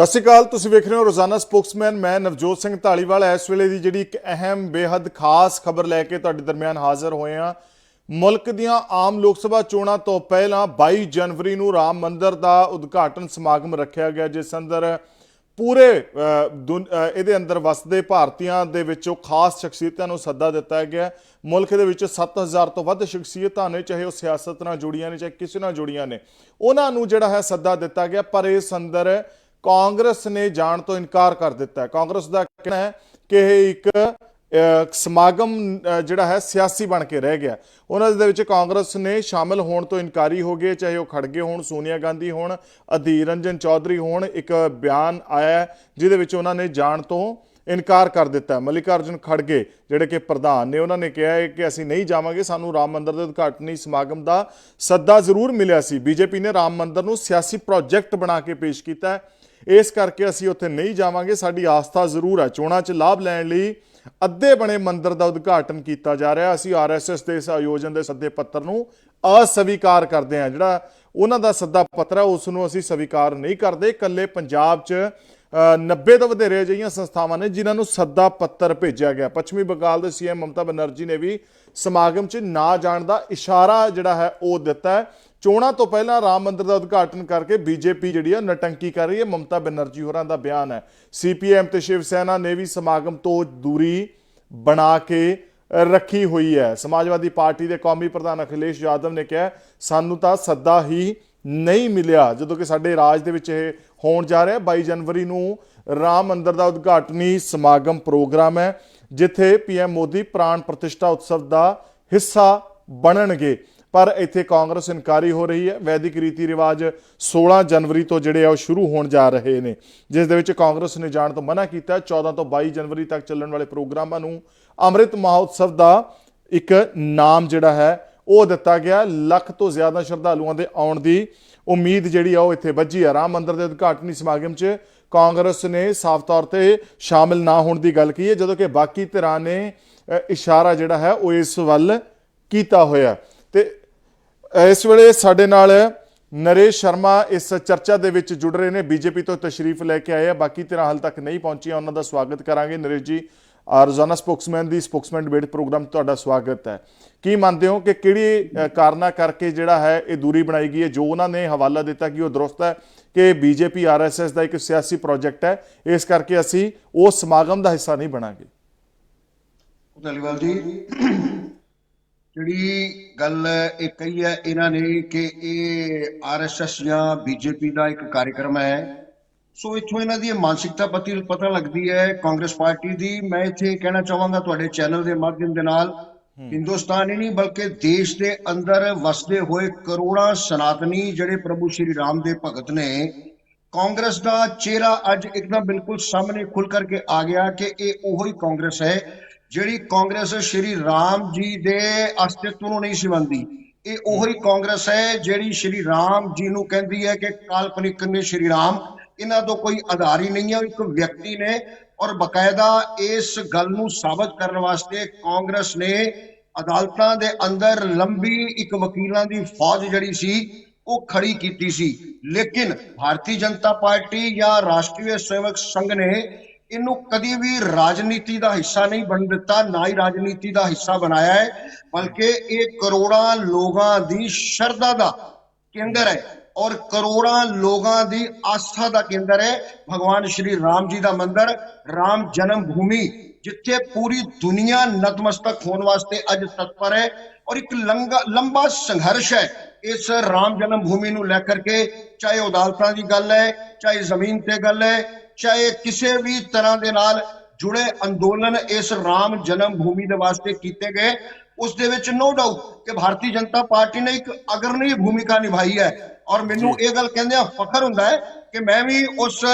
ਸਤਿ ਸ਼੍ਰੀ ਅਕਾਲ, ਤੁਸੀਂ ਵੇਖ ਰਹੇ ਹੋ ਰੋਜ਼ਾਨਾ ਸਪੋਕਸਮੈਨ, ਮੈਂ ਨਵਜੋਤ ਸਿੰਘ ਢਾਲੀਵਾਲ ਇਸ ਵੇਲੇ ਦੀ ਜਿਹੜੀ ਇੱਕ ਅਹਿਮ ਬੇहद ਖਾਸ ਖਬਰ ਲੈ ਕੇ ਤੁਹਾਡੇ ਦਰਮਿਆਨ ਹਾਜ਼ਰ ਹੋਏ ਹਾਂ, ਮੁਲਕ ਦੀਆਂ ਆਮ ਲੋਕ ਸਭਾ ਚੋਣਾਂ ਤੋਂ ਪਹਿਲਾਂ 22 ਜਨਵਰੀ ਨੂੰ ਰਾਮ ਮੰਦਰ ਦਾ ਉਦਘਾਟਨ ਸਮਾਗਮ ਰੱਖਿਆ ਗਿਆ, ਜਿਸ ਅੰਦਰ ਪੂਰੇ ਦੁਨ- ਇਹਦੇ ਅੰਦਰ ਵਸਦੇ ਭਾਰਤੀਆਂ ਦੇ ਵਿੱਚੋਂ ਖਾਸ ਸ਼ਖਸੀਅਤਾਂ ਨੂੰ ਸੱਦਾ ਦਿੱਤਾ ਗਿਆ। ਮੁਲਕ ਦੇ ਵਿੱਚ 7000 ਤੋਂ ਵੱਧ ਸ਼ਖਸੀਅਤਾਂ ਨੇ, ਚਾਹੇ ਉਹ ਸਿਆਸਤ ਨਾਲ ਜੁੜੀਆਂ ਨੇ, ਚਾਹੇ ਕਿਸੇ ਨਾਲ ਜੁੜੀਆਂ ਨੇ, ਉਹਨਾਂ ਨੂੰ ਜਿਹੜਾ ਹੈ ਸੱਦਾ ਦਿੱਤਾ ਗਿਆ। ਪਰ ਇਸ ਅੰਦਰ ਕਾਂਗਰਸ ਨੇ ਜਾਣ ਤੋਂ ਇਨਕਾਰ ਕਰ ਦਿੱਤਾ ਹੈ। ਕਾਂਗਰਸ ਦਾ ਕਹਿਣਾ ਹੈ ਕਿ ਇਹ ਇੱਕ ਸਮਾਗਮ ਜਿਹੜਾ ਹੈ, ਸਿਆਸੀ ਬਣ ਕੇ ਰਹਿ ਗਿਆ ਉਹਨਾਂ ਦੇ ਵਿੱਚ ਕਾਂਗਰਸ ਨੇ ਸ਼ਾਮਲ ਹੋਣ ਤੋਂ ਇਨਕਾਰੀ ਹੋ ਗਏ ਚਾਹੇ ਉਹ ਖੜਗੇ ਹੋਣ, ਸੋਨੀਆ ਗਾਂਧੀ ਹੋਣ, ਅਧੀਰ ਰੰਜਨ ਚੌਧਰੀ ਹੋਣ, ਇੱਕ ਬਿਆਨ ਆਇਆ ਜਿਹਦੇ ਵਿੱਚ ਉਹਨਾਂ ਨੇ ਜਾਣ ਤੋਂ ਇਨਕਾਰ ਕਰ ਦਿੱਤਾ ਹੈ। ਮੱਲਿਕਾਰਜੁਨ ਖੜਗੇ, ਜਿਹੜੇ ਕਿ ਪ੍ਰਧਾਨ ਨੇ, ਉਹਨਾਂ ਨੇ ਕਿਹਾ ਹੈ ਕਿ ਅਸੀਂ ਨਹੀਂ ਜਾਵਾਂਗੇ, ਸਾਨੂੰ ਰਾਮ ਮੰਦਰ ਦੇ ਉਦਘਾਟਨੀ ਸਮਾਗਮ ਦਾ ਸੱਦਾ ਜ਼ਰੂਰ ਮਿਲਿਆ ਸੀ। ਬੀਜੇਪੀ ਨੇ ਰਾਮ ਮੰਦਰ ਨੂੰ ਸਿਆਸੀ ਪ੍ਰੋਜੈਕਟ ਬਣਾ ਕੇ ਪੇਸ਼ ਕੀਤਾ ਹੈ। ਇਸ ਕਰਕੇ ਅਸੀਂ ਉੱਥੇ ਨਹੀਂ ਜਾਵਾਂਗੇ। ਸਾਡੀ ਆਸਥਾ ਜ਼ਰੂਰ ਹੈ। ਚੋਣਾਂ 'ਚ ਲਾਭ ਲੈਣ ਲਈ ਅੱਧੇ ਬਣੇ ਮੰਦਰ ਦਾ ਉਦਘਾਟਨ ਕੀਤਾ ਜਾ ਰਿਹਾ। ਅਸੀਂ ਆਰਐਸਐਸ ਦੇ ਇਸ ਆਯੋਜਨ ਦੇ ਸੱਦੇ ਪੱਤਰ ਨੂੰ ਅਸਵੀਕਾਰ ਕਰਦੇ ਹਾਂ। ਜਿਹੜਾ ਉਹਨਾਂ ਦਾ ਸੱਦਾ ਪੱਤਰ ਹੈ ਉਸ ਨੂੰ ਅਸੀਂ ਸਵੀਕਾਰ ਨਹੀਂ ਕਰਦੇ। ਇਕੱਲੇ ਪੰਜਾਬ 'ਚ ਅ, 90 ਤੋਂ ਵਧੇਰੇ ਅਜਿਹੀਆਂ ਸੰਸਥਾਵਾਂ ਨੇ ਜਿਨ੍ਹਾਂ ਨੂੰ ਸੱਦਾ ਪੱਤਰ ਭੇਜਿਆ ਗਿਆ। ਪੱਛਮੀ ਬੰਗਾਲ ਦੇ ਸੀਐਮ ਮਮਤਾ ਬਨਰਜੀ ਨੇ ਵੀ ਸਮਾਗਮ 'ਚ ਨਾ ਜਾਣ ਦਾ ਇਸ਼ਾਰਾ ਜਿਹੜਾ ਹੈ ਉਹ ਦਿੱਤਾ ਹੈ। ਚੋਣਾਂ ਤੋਂ ਪਹਿਲਾਂ ਰਾਮ ਮੰਦਿਰ ਦਾ ਉਦਘਾਟਨ ਕਰਕੇ ਬੀਜੇਪੀ ਜਿਹੜੀ ਹੈ ਨਟੰਕੀ ਕਰ ਰਹੀ ਹੈ। ਮਮਤਾ ਬੈਨਰਜੀ ਹੋਰਾਂ ਦਾ ਬਿਆਨ ਹੈ। ਸੀਪੀਐਮ ਤੇ ਸ਼ਿਵ ਸੈਨਾ ਨੇ ਵੀ ਸਮਾਗਮ ਤੋਂ ਦੂਰੀ ਬਣਾ ਕੇ ਰੱਖੀ ਹੋਈ ਹੈ। ਸਮਾਜਵਾਦੀ ਪਾਰਟੀ ਦੇ ਕੌਮੀ ਪ੍ਰਧਾਨ ਅਖਿਲੇਸ਼ ਯਾਦਵ ਨੇ ਕਿਹਾ, ਸਾਨੂੰ ਤਾਂ ਸੱਦਾ ਹੀ ਨਹੀਂ ਮਿਲਿਆ। ਜਦੋਂ ਕਿ ਸਾਡੇ ਰਾਜ ਦੇ ਵਿੱਚ ਇਹ ਹੋਣ ਜਾ ਰਿਹਾ 22 ਜਨਵਰੀ ਨੂੰ ਰਾਮ ਮੰਦਿਰ ਦਾ ਉਦਘਾਟਨੀ ਸਮਾਗਮ ਪ੍ਰੋਗਰਾਮ ਹੈ, ਜਿੱਥੇ ਪੀਐਮ ਮੋਦੀ ਪ੍ਰਾਣ ਪ੍ਰਤਿਸ਼ਠਾ ਉਤਸਵ ਦਾ ਹਿੱਸਾ ਬਣਨਗੇ। ਪਰ ਇੱਥੇ ਕਾਂਗਰਸ ਇਨਕਾਰੀ ਹੋ ਰਹੀ ਹੈ। ਵੈਦਿਕ ਰੀਤੀ ਰਿਵਾਜ 16 ਜਨਵਰੀ ਤੋਂ ਜਿਹੜੇ ਆ ਉਹ ਸ਼ੁਰੂ ਹੋਣ ਜਾ ਰਹੇ ਨੇ। ਜਿਸ ਦੇ ਵਿੱਚ ਕਾਂਗਰਸ ਨੇ ਜਾਣ ਤੋਂ ਮਨਾ ਕੀਤਾ। ਹੈ 14 ਤੋਂ 22 ਜਨਵਰੀ ਤੱਕ ਚੱਲਣ ਵਾਲੇ ਪ੍ਰੋਗਰਾਮਾਂ ਨੂੰ ਅੰਮ੍ਰਿਤ ਮਹੋਤਸਵ ਦਾ ਇੱਕ ਨਾਮ ਜਿਹੜਾ ਹੈ, ਉਹ ਦਿੱਤਾ ਗਿਆ। ਲੱਖ ਤੋਂ ਜ਼ਿਆਦਾ ਸ਼ਰਧਾਲੂਆਂ ਦੇ ਆਉਣ ਦੀ ਉਮੀਦ ਜਿਹੜੀ ਆ, ਉਹ ਇੱਥੇ ਵੱਜੀ ਆ। ਰਾਮ ਮੰਦਰ ਦੇ ਉਦਘਾਟਨੀ ਸਮਾਗਮ 'ਚ ਕਾਂਗਰਸ ਨੇ ਸਾਫ਼ ਤੌਰ ਤੇ ਸ਼ਾਮਿਲ ਨਾ ਹੋਣ ਦੀ ਗੱਲ ਕਹੀ ਹੈ। ਜਦੋਂ ਕਿ ਬਾਕੀ ਧਿਰਾਂ ਨੇ ਇਸ਼ਾਰਾ ਜਿਹੜਾ ਹੈ, ਉਹ ਇਸ ਵੱਲ ਕੀਤਾ ਹੋਇਆ। ਤੇ ਇਸ ਵੇਲੇ ਸਾਡੇ ਨਾਲ ਨਰੇਸ਼ ਸ਼ਰਮਾ ਇਸ ਚਰਚਾ ਦੇ ਵਿੱਚ ਜੁੜ ਰਹੇ ਨੇ। ਬੀਜੇਪੀ ਤੋਂ ਤਸ਼ਰੀਫ ਲੈ ਕੇ ਆਏ ਆ। ਬਾਕੀ ਧਿਰਾਂ ਹਾਲ ਤੱਕ ਨਹੀਂ ਪਹੁੰਚੀਆਂ ਉਹਨਾਂ ਦਾ ਸਵਾਗਤ ਕਰਾਂਗੇ। ਨਰੇਸ਼ ਜੀ ਰੋਜ਼ਾਨਾ ਸਪੋਕਸਮੈਨ ਦੀ ਸਪੋਕਸਮੈਨ ਡਿਬੇਟ ਪ੍ਰੋਗਰਾਮ ਤੁਹਾਡਾ ਸਵਾਗਤ ਹੈ। ਕੀ ਮੰਨਦੇ ਹੋ ਕਿ ਕਿਹੜੀ ਅ, ਕਾਰਨਾਂ ਕਰਕੇ ਜਿਹੜਾ ਹੈ ਇਹ ਦੂਰੀ ਬਣਾਈ ਗਈ ਹੈ? ਜੋ ਉਹਨਾਂ ਨੇ ਹਵਾਲਾ ਦਿੱਤਾ ਕਿ ਉਹ ਦਰੁਸਤ ਹੈ ਕਿ ਬੀਜੇਪੀ ਆਰਐਸਐਸ ਦਾ ਇੱਕ ਸਿਆਸੀ ਪ੍ਰੋਜੈਕਟ ਹੈ। ਇਸ ਕਰਕੇ ਅਸੀਂ ਉਹ ਸਮਾਗਮ ਦਾ ਹਿੱਸਾ ਨਹੀਂ ਬਣਾਂਗੇ। ਧਲੀਵਾਲ ਜੀ। ਜਿਹੜੀ ਗੱਲ ਇਹ ਕਹੀ ਹੈ ਇਹਨਾਂ ਨੇ ਕਿ ਇਹ ਆਰਐਸਐਸ ਜਾਂ ਬੀਜੇਪੀ ਦਾ ਇੱਕ ਕਾਰਜਕ੍ਰਮ ਹੈ। ਸੋ ਇੱਥੋਂ ਇਹਨਾਂ ਦੀ ਮਾਨਸਿਕਤਾ ਪਤੀ ਪਤਾ ਲੱਗਦੀ ਹੈ ਕਾਂਗਰਸ ਪਾਰਟੀ ਦੀ। ਮੈਂ ਇੱਥੇ ਕਹਿਣਾ ਚਾਹਾਂਗਾ ਤੁਹਾਡੇ ਚੈਨਲ ਦੇ ਮਾਧਿਅਮ ਦੇ ਨਾਲ ਹਿੰਦੁਸਤਾਨ ਹੀ ਨਹੀਂ ਬਲਕਿ ਦੇਸ਼ ਦੇ ਅੰਦਰ ਵਸਦੇ ਹੋਏ ਕਰੋੜਾਂ ਸਨਾਤਨੀ ਜਿਹੜੇ ਪ੍ਰਭੂ ਸ਼੍ਰੀ ਰਾਮ ਦੇ ਭਗਤ ਨੇ ਕਾਂਗਰਸ ਦਾ ਚਿਹਰਾ ਅੱਜ ਇੱਕਦਮ ਬਿਲਕੁਲ ਸਾਹਮਣੇ ਖੁੱਲ ਕਰਕੇ ਆ ਗਿਆ ਕਿ ਇਹ ਉਹੀ ਕਾਂਗਰਸ ਹੈ ਜਿਹੜੀ ਕਾਂਗਰਸ ਸ਼੍ਰੀ ਰਾਮ ਜੀ ਦੇ ਅਸਤਿਤਵ ਨੂੰ ਨਹੀਂ ਸੀ ਮੰਨਦੀ ਇਹ ਉਹੀ ਕਾਂਗਰਸ ਹੈ ਜਿਹੜੀ ਸ਼੍ਰੀ ਰਾਮ ਜੀ ਨੂੰ ਕਹਿੰਦੀ ਹੈ ਕਿ ਕਾਲਪਨਿਕ ਨੇ ਸ਼੍ਰੀ ਰਾਮ, ਇਹਨਾਂ ਤੋਂ ਕੋਈ ਆਧਾਰ ਹੀ ਨਹੀਂ ਹੈ ਇੱਕ ਵਿਅਕਤੀ ਨੇ ਔਰ ਬਕਾਇਦਾ ਇਸ ਗੱਲ ਨੂੰ ਸਾਬਤ ਕਰਨ ਵਾਸਤੇ ਕਾਂਗਰਸ ਨੇ ਅਦਾਲਤਾਂ ਦੇ ਅੰਦਰ ਲੰਬੀ ਇੱਕ ਵਕੀਲਾਂ ਦੀ ਫੌਜ ਜਿਹੜੀ ਸੀ, ਉਹ ਖੜੀ ਕੀਤੀ ਸੀ। ਲੇਕਿਨ ਭਾਰਤੀ ਜਨਤਾ ਪਾਰਟੀ ਜਾਂ ਰਾਸ਼ਟਰੀ ਸੇਵਕ ਸੰਘ ਨੇ ਇਹਨੂੰ ਕਦੀ ਵੀ ਰਾਜਨੀਤੀ ਦਾ ਹਿੱਸਾ ਨਹੀਂ ਬਣ ਦਿੱਤਾ, ਨਾ ਹੀ ਰਾਜਨੀਤੀ ਦਾ ਹਿੱਸਾ ਬਣਾਇਆ ਹੈ, ਬਲਕਿ ਇਹ ਕਰੋੜਾਂ ਲੋਕਾਂ ਦੀ ਸ਼ਰਧਾ ਦਾ ਕੇਂਦਰ ਹੈ ਔਰ ਕਰੋੜਾਂ ਲੋਕਾਂ ਦੀ ਆਸਥਾ ਦਾ ਕੇਂਦਰ ਹੈ। ਭਗਵਾਨ ਸ਼੍ਰੀ ਰਾਮ ਜੀ ਦਾ ਮੰਦਿਰ, ਰਾਮ ਜਨਮ ਭੂਮੀ ਜਿੱਥੇ ਪੂਰੀ ਦੁਨੀਆ ਨਤਮਸਤਕ ਹੋਣ ਵਾਸਤੇ ਅੱਜ ਤਤਪਰ ਹੈ ਔਰ ਇੱਕ ਲੰਗਾ, ਲੰਬਾ ਸੰਘਰਸ਼ ਹੈ ਇਸ ਰਾਮ ਜਨਮ ਭੂਮੀ ਨੂੰ ਲੈ ਕਰਕੇ। ਚਾਹੇ ਉਹ ਅਦਾਲਤਾਂ ਦੀ ਗੱਲ ਹੈ, ਚਾਹੇ ਜ਼ਮੀਨ ਤੇ ਗੱਲ ਹੈ ਚਾਹੇ ਕਿਸੇ ਵੀ ਤਰ੍ਹਾਂ ਦੇ ਨਾਲ ਜੁੜੇ ਅੰਦੋਲਨ ਇਸ ਰਾਮ ਜਨਮ ਭੂਮੀ ਦੇ ਵਾਸਤੇ ਕੀਤੇ ਗਏ ਉਸ ਦੇ ਵਿੱਚ ਨੋ ਡਾਊਟ ਕਿ ਭਾਰਤੀ ਜਨਤਾ ਪਾਰਟੀ ਨੇ ਇੱਕ ਅਗਰਨੀ ਭੂਮਿਕਾ ਨਿਭਾਈ ਹੈ। ਔਰ ਮੈਨੂੰ ਇਹ ਗੱਲ ਕਹਿੰਦਿਆਂ ਫਖਰ ਹੁੰਦਾ ਹੈ ਕਿ ਮੈਂ ਵੀ ਉਸ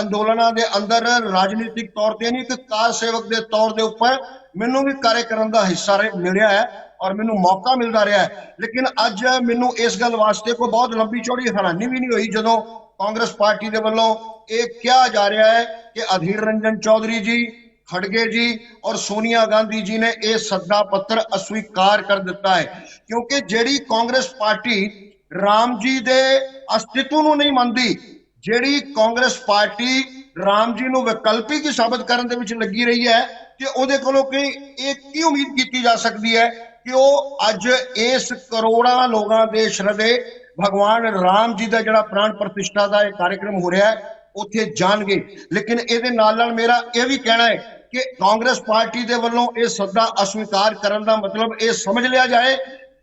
ਅੰਦੋਲਨਾਂ ਦੇ ਅੰਦਰ ਰਾਜਨੀਤਿਕ ਤੌਰ ਤੇ ਨਹੀਂ ਇੱਕ ਕਾਰ ਸੇਵਕ ਦੇ ਤੌਰ ਦੇ ਉੱਪਰ ਮੈਨੂੰ ਵੀ ਕਾਰਜਕ੍ਰਮ ਦਾ ਹਿੱਸਾ ਮਿਲਿਆ ਹੈ ਔਰ ਮੈਨੂੰ ਮੌਕਾ ਮਿਲਦਾ ਰਿਹਾ ਹੈ। ਲੇਕਿਨ ਅੱਜ ਮੈਨੂੰ ਇਸ ਗੱਲ ਵਾਸਤੇ ਕੋਈ ਬਹੁਤ ਲੰਬੀ ਚੌੜੀ ਹੈਰਾਨੀ ਵੀ ਨਹੀਂ ਹੋਈ ਜਦੋਂ ਕਾਂਗਰਸ ਪਾਰਟੀ ਦੇ ਵੱਲੋਂ ਇਹ ਕਿਹਾ ਜਾ ਰਿਹਾ ਹੈ ਕਿ ਅਧੀਰ ਰੰਜਨ ਚੌਧਰੀ ਜੀ, ਖੜਗੇ ਜੀ ਔਰ ਸੋਨੀਆ ਗਾਂਧੀ ਜੀ ਨੇ ਇਹ ਸੱਦਾ ਪੱਤਰ ਅਸਵੀਕਾਰ ਕਰ ਦਿੱਤਾ ਹੈ। ਕਿਉਂਕਿ ਜਿਹੜੀ ਕਾਂਗਰਸ ਪਾਰਟੀ ਰਾਮ ਜੀ ਦੇ ਅਸਤਿਤਵ ਨੂੰ ਨਹੀਂ ਮੰਨਦੀ, ਜਿਹੜੀ ਕਾਂਗਰਸ ਪਾਰਟੀ ਰਾਮ ਜੀ ਨੂੰ ਵਿਕਲਪਿਕ ਸਾਬਤ ਕਰਨ ਦੇ ਵਿੱਚ ਲੱਗੀ ਰਹੀ ਹੈ ਕਿ ਉਹਦੇ ਕੋਲੋਂ ਕਿ ਇਹ ਕੀ ਉਮੀਦ ਕੀਤੀ ਜਾ ਸਕਦੀ ਹੈ ਕਿ ਉਹ ਅੱਜ ਇਸ ਕਰੋੜਾਂ ਲੋਕਾਂ ਦੇ ਸ਼ਰਧੇ ਭਗਵਾਨ ਰਾਮ ਜੀ ਦਾ ਜਿਹੜਾ ਪ੍ਰਾਣ ਪ੍ਰਤਿਸ਼ਠਾ ਦਾ ਇਹ ਕਾਰਜਕ੍ਰਮ ਹੋ ਰਿਹਾ ਹੈ ਉੱਥੇ ਜਾਣਗੇ ਲੇਕਿਨ ਇਹਦੇ ਨਾਲ ਨਾਲ ਮੇਰਾ ਇਹ ਵੀ ਕਹਿਣਾ ਹੈ ਕਿ ਕਾਂਗਰਸ ਪਾਰਟੀ ਦੇ ਵੱਲੋਂ ਇਹ ਸੱਦਾ ਅਸਵੀਕਾਰ ਕਰਨ ਦਾ ਮਤਲਬ ਇਹ ਸਮਝ ਲਿਆ ਜਾਏ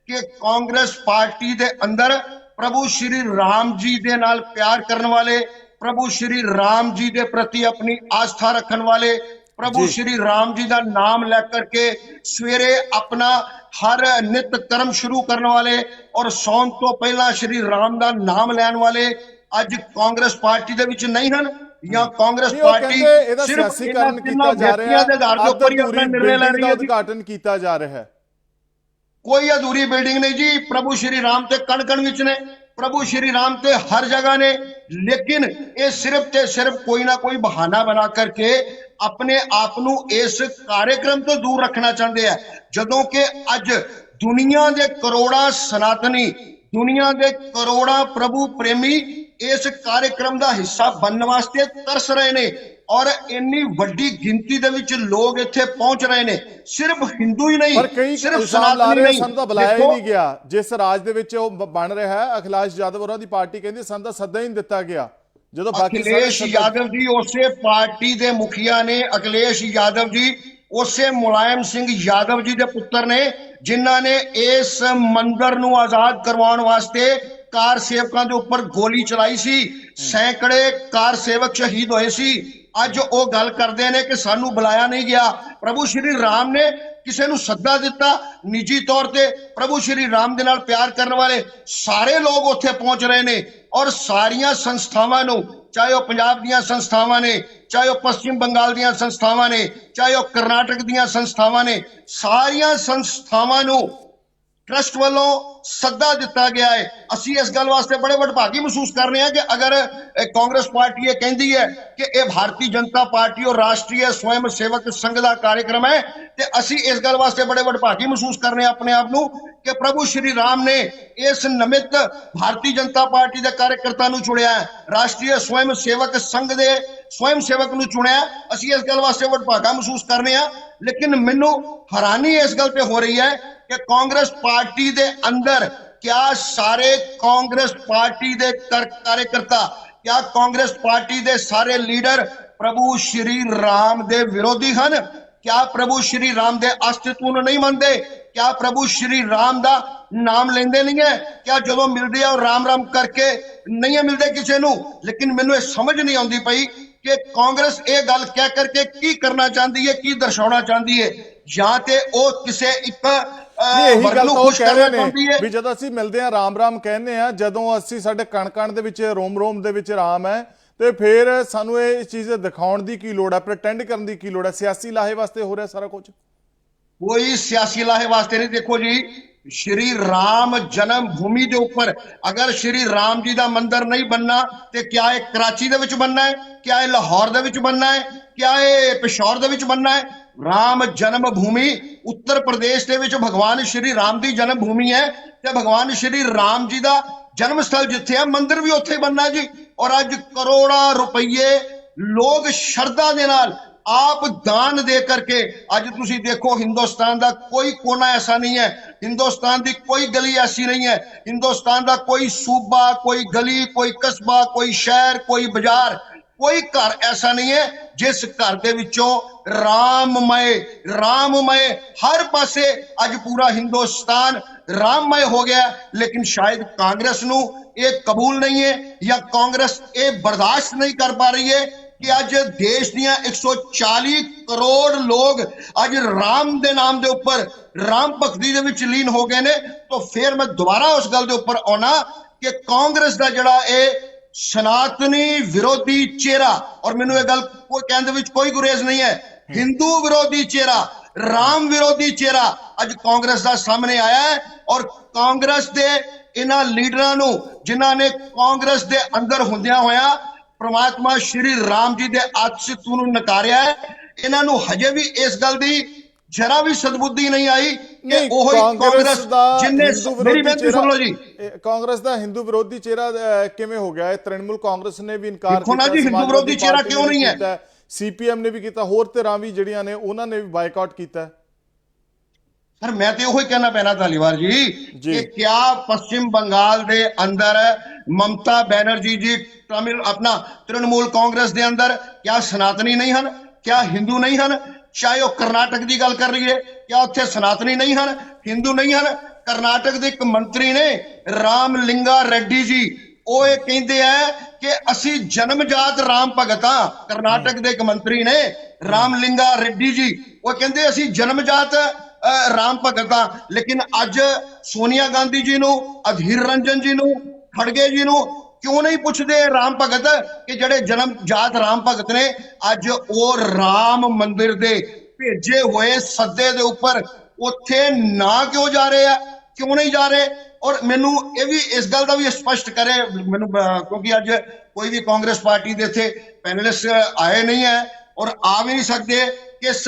ਕਿ ਕਾਂਗਰਸ ਪਾਰਟੀ ਦੇ ਅੰਦਰ ਪ੍ਰਭੂ ਸ਼੍ਰੀ ਰਾਮ ਜੀ ਦੇ ਨਾਲ ਪਿਆਰ ਕਰਨ ਵਾਲੇ ਪ੍ਰਭੂ ਸ਼੍ਰੀ ਰਾਮ ਜੀ ਦੇ ਪ੍ਰਤੀ ਆਪਣੀ ਆਸਥਾ ਰੱਖਣ ਵਾਲੇ ਪ੍ਰਭੂ। ਸ਼੍ਰੀ ਰਾਮ ਜੀ ਦਾ ਨਾਮ ਲੈ ਕਰਕੇ ਸਵੇਰੇ ਆਪਣਾ ਹਰ ਨਿਤ ਕਰਮ ਸ਼ੁਰੂ ਕਰਨ ਵਾਲੇ ਔਰ ਸੌਣ ਤੋਂ ਪਹਿਲਾਂ ਸ਼੍ਰੀ ਰਾਮ ਦਾ ਨਾਮ ਲੈਣ ਵਾਲੇ ਅੱਜ ਕਾਂਗਰਸ ਪਾਰਟੀ ਦੇ ਵਿੱਚ ਨਹੀਂ ਹਨ ਜਾਂ ਕਾਂਗਰਸ ਪਾਰਟੀ ਸਿਰਫ ਸਿਆਸੀਕਰਨ ਕੀਤਾ ਜਾ ਰਿਹਾ ਦੇ ਆਧਾਰ ਦੇ ਉੱਪਰ ਹੀ ਆਪਣਾ ਨਿਰਣੇ ਲੈ ਬਿਲਡਿੰਗ ਰਹੀ ਦਾ ਹੈ। ਉਦਘਾਟਨ ਕੀਤਾ ਜਾ ਰਿਹਾ ਹੈ ਕੋਈ ਅਧੂਰੀ ਬਿਲਡਿੰਗ ਨਹੀਂ ਜੀ ਪ੍ਰਭੂ ਸ਼੍ਰੀ ਰਾਮ ਤੇ ਕਣ ਕਣ ਵਿੱਚ ਨੇ ਪ੍ਰਭੂ ਸ਼੍ਰੀ ਰਾਮ ਤੇ ਹਰ ਜਗ੍ਹਾ ਨੇ ਲੇਕਿਨ ਇਹ ਸਿਰਫ ਤੇ ਸਿਰਫ ਕੋਈ ਨਾ ਕੋਈ ਬਹਾਨਾ ਬਣਾ ਕਰਕੇ ਆਪਣੇ ਆਪ ਨੂੰ ਇਸ ਕਾਰਜਕ੍ਰਮ ਤੋਂ ਦੂਰ ਰੱਖਣਾ ਚਾਹੁੰਦੇ ਆ ਜਦੋਂ ਕਿ ਅੱਜ ਦੁਨੀਆ ਦੇ ਕਰੋੜਾਂ ਸਨਾਤਨੀ ਦੁਨੀਆ ਦੇ ਕਰੋੜਾਂ ਪ੍ਰਭੂ ਪ੍ਰੇਮੀ ਇਸ ਕਾਰਜਕ੍ਰਮ ਦਾ ਹਿੱਸਾ ਬਣਨ ਵਾਸਤੇ ਤਰਸ ਰਹੇ ਨੇ ਔਰ ਇੰਨੀ ਵੱਡੀ ਗਿਣਤੀ ਦੇ ਵਿੱਚ ਲੋਕ ਇੱਥੇ ਪਹੁੰਚ ਰਹੇ ਨੇ। ਸਿਰਫ ਹਿੰਦੂ ਹੀ ਨਹੀਂ ਸਿਰਫ ਸਨਾਤਨੀ ਨਹੀਂ। ਸਾਨੂੰ ਤਾਂ ਬੁਲਾਇਆ ਹੀ ਨਹੀਂ ਗਿਆ। ਜਿਸ ਰਾਜ ਦੇ ਵਿੱਚ ਉਹ ਬਣ ਰਿਹਾ ਹੈ ਅਖਿਲਾਸ਼ ਯਾਦਵ ਹੋਰਾਂ ਦੀ ਪਾਰਟੀ ਕਹਿੰਦੀ ਸਾਨੂੰ ਤਾਂ ਸੱਦਾ ਹੀ ਨਹੀਂ ਦਿੱਤਾ ਗਿਆ। ਜਦੋਂ ਬਾਕੀ ਅਖਿਲੇਸ਼ ਯਾਦਵ ਜੀ ਉਸੇ ਪਾਰਟੀ ਦੇ ਮੁਖੀਆ ਨੇ। ਅਖਿਲੇਸ਼ ਯਾਦਵ ਜੀ ਉਸੇ ਮੁਲਾਇਮ ਸਿੰਘ ਯਾਦਵ ਜੀ ਦੇ ਪੁੱਤਰ ਨੇ ਜਿਨ੍ਹਾਂ ਨੇ ਇਸ ਮੰਦਰ ਨੂੰ ਆਜ਼ਾਦ ਕਰਵਾਉਣ ਵਾਸਤੇ ਕਾਰ ਸੇਵਕਾਂ ਦੇ ਉੱਪਰ ਗੋਲੀ ਚਲਾਈ ਸੀ, ਸੈਂਕੜੇ ਕਾਰ ਸੇਵਕ ਸ਼ਹੀਦ ਹੋਏ ਸੀ। ਅੱਜ ਉਹ ਗੱਲ ਕਰਦੇ ਨੇ ਕਿ ਸਾਨੂੰ ਬੁਲਾਇਆ ਨਹੀਂ ਗਿਆ। ਪ੍ਰਭੂ ਸ਼੍ਰੀ ਰਾਮ ਨੇ ਕਿਸੇ ਨੂੰ ਸੱਦਾ ਦਿੱਤਾ, ਨਿੱਜੀ ਤੌਰ ਤੇ ਪ੍ਰਭੂ ਸ਼੍ਰੀ ਰਾਮ ਦੇ ਨਾਲ ਪਿਆਰ ਕਰਨ ਵਾਲੇ ਸਾਰੇ ਲੋਕ ਉੱਥੇ ਪਹੁੰਚ ਰਹੇ ਨੇ ਔਰ ਸਾਰੀਆਂ ਸੰਸਥਾਵਾਂ ਨੂੰ, ਚਾਹੇ ਉਹ ਪੰਜਾਬ ਦੀਆਂ ਸੰਸਥਾਵਾਂ ਨੇ, ਚਾਹੇ ਉਹ ਪੱਛਮ ਬੰਗਾਲ ਦੀਆਂ ਸੰਸਥਾਵਾਂ ਨੇ, ਚਾਹੇ ਉਹ ਕਰਨਾਟਕ ਦੀਆਂ ਸੰਸਥਾਵਾਂ ਨੇ, ਸਾਰੀਆਂ ਸੰਸਥਾਵਾਂ ਨੂੰ ਟਰਸਟ ਵੱਲੋਂ ਸੱਦਾ ਦਿੱਤਾ ਗਿਆ ਹੈ। ਅਸੀਂ ਇਸ ਗੱਲ ਵਾਸਤੇ ਬੜੇ ਵਡਭਾਗੀ ਮਹਿਸੂਸ ਕਰ ਰਹੇ ਹਾਂ ਕਿ ਅਗਰ ਕਾਂਗਰਸ ਪਾਰਟੀ ਇਹ ਕਹਿੰਦੀ ਹੈ ਕਿ ਇਹ ਭਾਰਤੀ ਜਨਤਾ ਪਾਰਟੀ ਔਰ ਰਾਸ਼ਟਰੀ ਸਵੈਮ ਸੇਵਕ ਸੰਘ ਦਾ ਕਾਰਜਕ੍ਰਮ ਹੈ, ਤੇ ਅਸੀਂ ਇਸ ਗੱਲ ਵਾਸਤੇ ਬੜੇ ਵਡਭਾਗੀ ਮਹਿਸੂਸ ਕਰ ਰਹੇ ਹਾਂ ਆਪਣੇ ਆਪ ਨੂੰ ਕਿ ਪ੍ਰਭੂ ਸ਼੍ਰੀ ਰਾਮ ਨੇ ਇਸ ਨਮਿਤ ਭਾਰਤੀ ਜਨਤਾ ਪਾਰਟੀ ਦੇ ਕਾਰਜਕਰਤਾ ਨੂੰ ਚੁਣਿਆ ਹੈ, ਰਾਸ਼ਟਰੀ ਸਵੈਮ ਸੇਵਕ ਸੰਘ ਦੇ ਸਵੈਮ ਸੇਵਕ ਨੂੰ ਚੁਣਿਆ ਅਸੀਂ ਇਸ ਗੱਲ ਵਾਸਤੇ ਵਡਭਾਗਾ ਮਹਿਸੂਸ ਕਰ ਰਹੇ ਹਾਂ, ਲੇਕਿਨ ਮੈਨੂੰ ਹੈਰਾਨੀ ਇਸ ਗੱਲ ਤੇ ਹੋ ਰਹੀ ਹੈ ਕਿ ਕਾਂਗਰਸ ਪਾਰਟੀ ਦੇ ਅੰਦਰ ਕਿਆ ਸਾਰੇ ਕਾਂਗਰਸ ਪਾਰਟੀ ਦੇ ਕਾਰਜਕਰਤਾ, ਕਿਆ ਕਾਂਗਰਸ ਪਾਰਟੀ ਦੇ ਸਾਰੇ ਲੀਡਰ ਪ੍ਰਭੂ ਸ਼੍ਰੀ ਰਾਮ ਦੇ ਵਿਰੋਧੀ ਹਨ? ਕਿਆ ਪ੍ਰਭੂ ਸ਼੍ਰੀ ਰਾਮ ਦੇ ਅਸਤਿਤਵ ਨੂੰ ਨਹੀਂ ਮੰਨਦੇ? ਕਿਆ ਪ੍ਰਭੂ ਸ਼੍ਰੀ ਰਾਮ ਦਾ ਨਾਮ ਲੈਂਦੇ ਨਹੀਂ ਹੈ? ਕਿਆ ਜਦੋਂ ਮਿਲਦੇ ਆ ਉਹ ਰਾਮ ਰਾਮ ਕਰਕੇ ਨਹੀਂ ਮਿਲਦੇ ਕਿਸੇ ਨੂੰ? ਲੇਕਿਨ ਮੈਨੂੰ ਇਹ ਸਮਝ ਨਹੀਂ ਆਉਂਦੀ ਪਈ ਕਿ ਕਾਂਗਰਸ ਇਹ ਗੱਲ ਕਹਿ ਕਰਕੇ ਕੀ ਕਰਨਾ ਚਾਹੁੰਦੀ ਹੈ, ਕੀ ਦਰਸਾਉਣਾ ਚਾਹੁੰਦੀ ਹੈ? ਜਾਂ ਤੇ ਉਹ ਕਿਸੇ ਇੱਕ ਨਹੀਂ ਇਹੀ ਗੱਲ ਉਹ ਕਹਿ ਰਹੇ ਨੇ ਵੀ ਜਦੋਂ ਅਸੀਂ ਮਿਲਦੇ ਆ ਰਾਮ ਰਾਮ ਕਹਿੰਦੇ ਆ ਜਦੋਂ ਅਸੀਂ ਸਾਡੇ ਕਣ ਕਣ ਦੇ ਵਿੱਚ ਰੋਮ ਰੋਮ ਦੇ ਵਿੱਚ ਰਾਮ ਹੈ ਤੇ ਫਿਰ ਸਾਨੂੰ ਇਹ ਚੀਜ਼ ਦਿਖਾਉਣ ਦੀ ਕੀ ਲੋੜ ਹੈ ਪ੍ਰਟੈਂਡ ਕਰਨ ਦੀ ਕੀ ਲੋੜ ਹੈ ਸਿਆਸੀ ਲਾਹੇ ਵਾਸਤੇ ਹੋ ਰਿਹਾ ਸਾਰਾ ਕੁਝ? ਕੋਈ ਸਿਆਸੀ ਲਾਹੇ ਵਾਸਤੇ ਨਹੀਂ। ਦੇਖੋ ਜੀ ਸ਼੍ਰੀ ਰਾਮ ਜਨਮ ਭੂਮੀ ਦੇ ਉੱਪਰ ਅਗਰ ਸ਼੍ਰੀ ਰਾਮ ਜੀ ਦਾ ਮੰਦਿਰ ਨਹੀਂ ਬੰਨਾ ਤੇ ਕਿਆ ਇਹ ਕਰਾਚੀ ਦੇ ਵਿੱਚ ਬੰਨਾ ਹੈ? ਕਿਆ ਇਹ ਲਾਹੌਰ ਦੇ ਵਿੱਚ ਬੰਨਾ ਹੈ? ਕਿਆ ਇਹ ਪਿਸ਼ੌਰ ਦੇ ਵਿੱਚ ਬੰਨਾ ਹੈ? ਰਾਮ ਜਨਮ ਭੂਮੀ ਉੱਤਰ ਪ੍ਰਦੇਸ਼ ਦੇ ਵਿੱਚ ਭਗਵਾਨ ਸ਼੍ਰੀ ਰਾਮ ਦੀ ਜਨਮ ਭੂਮੀ ਹੈ ਤੇ ਭਗਵਾਨ ਸ਼੍ਰੀ ਰਾਮ ਜੀ ਦਾ ਜਨਮ ਸਥਲ ਜਿੱਥੇ ਹੈ ਮੰਦਿਰ ਵੀ ਉੱਥੇ ਹੀ ਜੀ। ਔਰ ਅੱਜ ਕਰੋੜਾਂ ਰੁਪਏ ਲੋਕ ਸ਼ਰਧਾ ਦੇ ਨਾਲ ਆਪ ਦਾਨ ਦੇ ਕਰਕੇ ਅੱਜ ਤੁਸੀਂ ਦੇਖੋ ਹਿੰਦੁਸਤਾਨ ਦਾ ਕੋਈ ਕੋਨਾ ਐਸਾ ਨਹੀਂ ਹੈ। ਹਿੰਦੁਸਤਾਨ ਦੀ ਕੋਈ ਗਲੀ ਐਸੀ ਨਹੀਂ ਹੈ। ਹਿੰਦੁਸਤਾਨ ਦਾ ਕੋਈ ਸੂਬਾ, ਕੋਈ ਗਲੀ, ਕੋਈ ਕਸਬਾ, ਕੋਈ ਸ਼ਹਿਰ, ਕੋਈ ਬਾਜ਼ਾਰ ਕੋਈ ਘਰ ਐਸਾ ਨਹੀਂ ਹੈ ਜਿਸ ਘਰ ਦੇ ਵਿੱਚੋਂ ਰਾਮਮय ਰਾਮਮय ਹਰ ਪਾਸੇ ਅੱਜ ਪੂਰਾ ਹਿੰਦੁਸਤਾਨ ਰਾਮਮय ਹੋ ਗਿਆ। ਲੇਕਿਨ ਸ਼ਾਇਦ ਕਾਂਗਰਸ ਨੂੰ ਇਹ ਕਬੂਲ ਨਹੀਂ ਹੈ ਜਾਂ ਕਾਂਗਰਸ ਇਹ ਬਰਦਾਸ਼ਤ ਨਹੀਂ ਕਰ ਪਾ ਰਹੀ ਹੈ ਕਿ ਅੱਜ ਦੇਸ਼ ਦੀਆਂ 140 ਕਰੋੜ ਲੋਕ ਅੱਜ ਰਾਮ ਦੇ ਨਾਮ ਦੇ ਉੱਪਰ, ਰਾਮ ਭਗਤੀ ਦੇ ਵਿੱਚ ਲੀਨ ਹੋ ਗਏ ਨੇ। ਤਾਂ ਫਿਰ ਮੈਂ ਦੁਬਾਰਾ ਉਸ ਗੱਲ ਦੇ ਉੱਪਰ ਆਉਣਾ ਕਿ ਕਾਂਗਰਸ ਦਾ ਜਿਹੜਾ ਇਹ ਸਨਾਤਨੀ ਵਿਰੋਧੀ ਚਿਹਰਾ। ਔਰ ਮੈਨੂੰ ਇਹ ਗੱਲ ਕੋਈ ਕਹਿਣ ਦੇ ਵਿੱਚ ਕੋਈ ਗੁਰੇਜ਼ ਨਹੀਂ ਹੈ। ਹਿੰਦੂ ਵਿਰੋਧੀ ਚਿਹਰਾ, ਰਾਮ ਵਿਰੋਧੀ ਚਿਹਰਾ ਅੱਜ ਕਾਂਗਰਸ ਦਾ ਸਾਹਮਣੇ ਆਇਆ ਹੈ। ਔਰ ਕਾਂਗਰਸ ਦੇ ਇਹਨਾਂ ਲੀਡਰਾਂ ਨੂੰ, ਜਿਨ੍ਹਾਂ ਨੇ ਕਾਂਗਰਸ ਦੇ ਅੰਦਰ ਹੁੰਦਿਆਂ ਹੋਇਆ ਪ੍ਰਮਾਤਮਾ ਸ਼੍ਰੀ ਰਾਮ ਜੀ ਦੇ ਆਤਿਸ਼ਤਵ ਨੂੰ ਨਕਾਰਿਆ ਹੈ, ਇਹਨਾਂ ਨੂੰ ਹਜੇ ਵੀ ਇਸ ਗੱਲ ਦੀ ਜਰਾ ਵੀ ਸਦਬੁੱਧੀ ਨਹੀਂ ਆਈ ਕਿ ਉਹ ਹੀ ਕਾਂਗਰਸ ਜਿੰਨੇ ਮੇਰੀ ਬੇਨਤੀ ਸੁਣ ਲਓ ਜੀ। ਕਾਂਗਰਸ ਦਾ ਹਿੰਦੂ ਵਿਰੋਧੀ ਚਿਹਰਾ ਕਿਵੇਂ ਹੋ ਗਿਆ? ਹੈ ਤ੍ਰਿਣਮੂਲ ਕਾਂਗਰਸ ਨੇ ਵੀ ਇਨਕਾਰ ਕੀਤਾ ਦੇਖੋ ਜੀ ਹਿੰਦੂ ਵਿਰੋਧੀ ਚਿਹਰਾ ਕਿਉਂ ਨਹੀਂ ਹੈ? ਸੀਪੀਐਮ ਨੇ ਵੀ ਕੀਤਾ ਹੋਰ ਧਿਰਾਂ ਵੀ ਜਿਹੜੀਆਂ ਨੇ ਉਹਨਾਂ ਨੇ ਵੀ ਬਾਈਕਾਟ ਕੀਤਾ। ਸਰ ਮੈਂ ਤੇ ਉਹੀ ਕਹਿਣਾ ਪੈਣਾ ਧਾਲੀਵਾਲ ਜੀ ਕਿ ਕਿਆ ਪੱਛਮ ਬੰਗਾਲ ਦੇ ਅੰਦਰ ਮਮਤਾ ਬੈਨਰਜੀ ਜੀ ਤ੍ਰਿਣਮੂਲ ਆਪਣਾ ਤ੍ਰਿਣਮੂਲ ਕਾਂਗਰਸ ਦੇ ਅੰਦਰ ਕਿਆ ਸਨਾਤਨੀ ਨਹੀਂ ਹਨ ਕਿਆ ਹਿੰਦੂ ਨਹੀਂ ਹਨ ਚਾਹੇ ਉਹ ਕਰਨਾਟਕ ਦੀ ਗੱਲ ਕਰ ਲਈਏ ਕਿਆ ਉੱਥੇ ਸਨਾਤਨੀ ਨਹੀਂ ਹਨ ਹਿੰਦੂ ਨਹੀਂ ਹਨ ਕਰਨਾਟਕ ਦੇ ਇੱਕ ਮੰਤਰੀ ਨੇ ਰਾਮ ਲਿੰਗਾ ਰੈਡੀ ਜੀ ਉਹ ਇਹ ਕਹਿੰਦੇ ਆ ਕਿ ਅਸੀਂ ਜਨਮਜਾਤ ਰਾਮ ਭਗਤ ਹਾਂ। ਕਰਨਾਟਕ ਦੇ ਇੱਕ ਮੰਤਰੀ ਨੇ ਰਾਮ ਲਿੰਗਾ ਰੈਡੀ ਜੀ ਉਹ ਕਹਿੰਦੇ ਅਸੀਂ ਜਨਮਜਾਤ ਅ, ਰਾਮ ਭਗਤ ਹਾਂ। ਲੇਕਿਨ ਅੱਜ ਸੋਨੀਆ ਗਾਂਧੀ ਜੀ ਨੂੰ ਅਧੀਰ ਰੰਜਨ ਜੀ ਨੂੰ ਖੜਗੇ ਜੀ ਨੂੰ ਕਿਉਂ ਨਹੀਂ ਪੁੱਛਦੇ ਰਾਮ ਭਗਤ ਕਿ ਜਿਹੜੇ ਜਨਮ ਜਾਤ ਰਾਮ ਭਗਤ ਨੇ, ਅੱਜ ਉਹ ਰਾਮ ਮੰਦਿਰ ਦੇ ਭੇਜੇ ਹੋਏ ਸੱਦੇ ਦੇ ਉੱਪਰ ਉੱਥੇ ਨਾ ਕਿਉਂ ਜਾ ਰਹੇ ਆ? ਕਿਉਂ ਨਹੀਂ ਜਾ ਰਹੇ? ਔਰ ਮੈਨੂੰ ਇਹ ਵੀ, ਇਸ ਗੱਲ ਦਾ ਵੀ ਸਪਸ਼ਟ ਕਰੇ, ਮੈਨੂੰ ਕਿਉਂਕਿ ਅੱਜ ਕੋਈ ਵੀ ਕਾਂਗਰਸ ਪਾਰਟੀ ਦੇ ਇੱਥੇ ਪੈਨਲਿਸਟ ਆਏ ਨਹੀਂ ਹੈ ਔਰ ਆ ਵੀ ਨਹੀਂ ਸਕਦੇ ਕਿਸ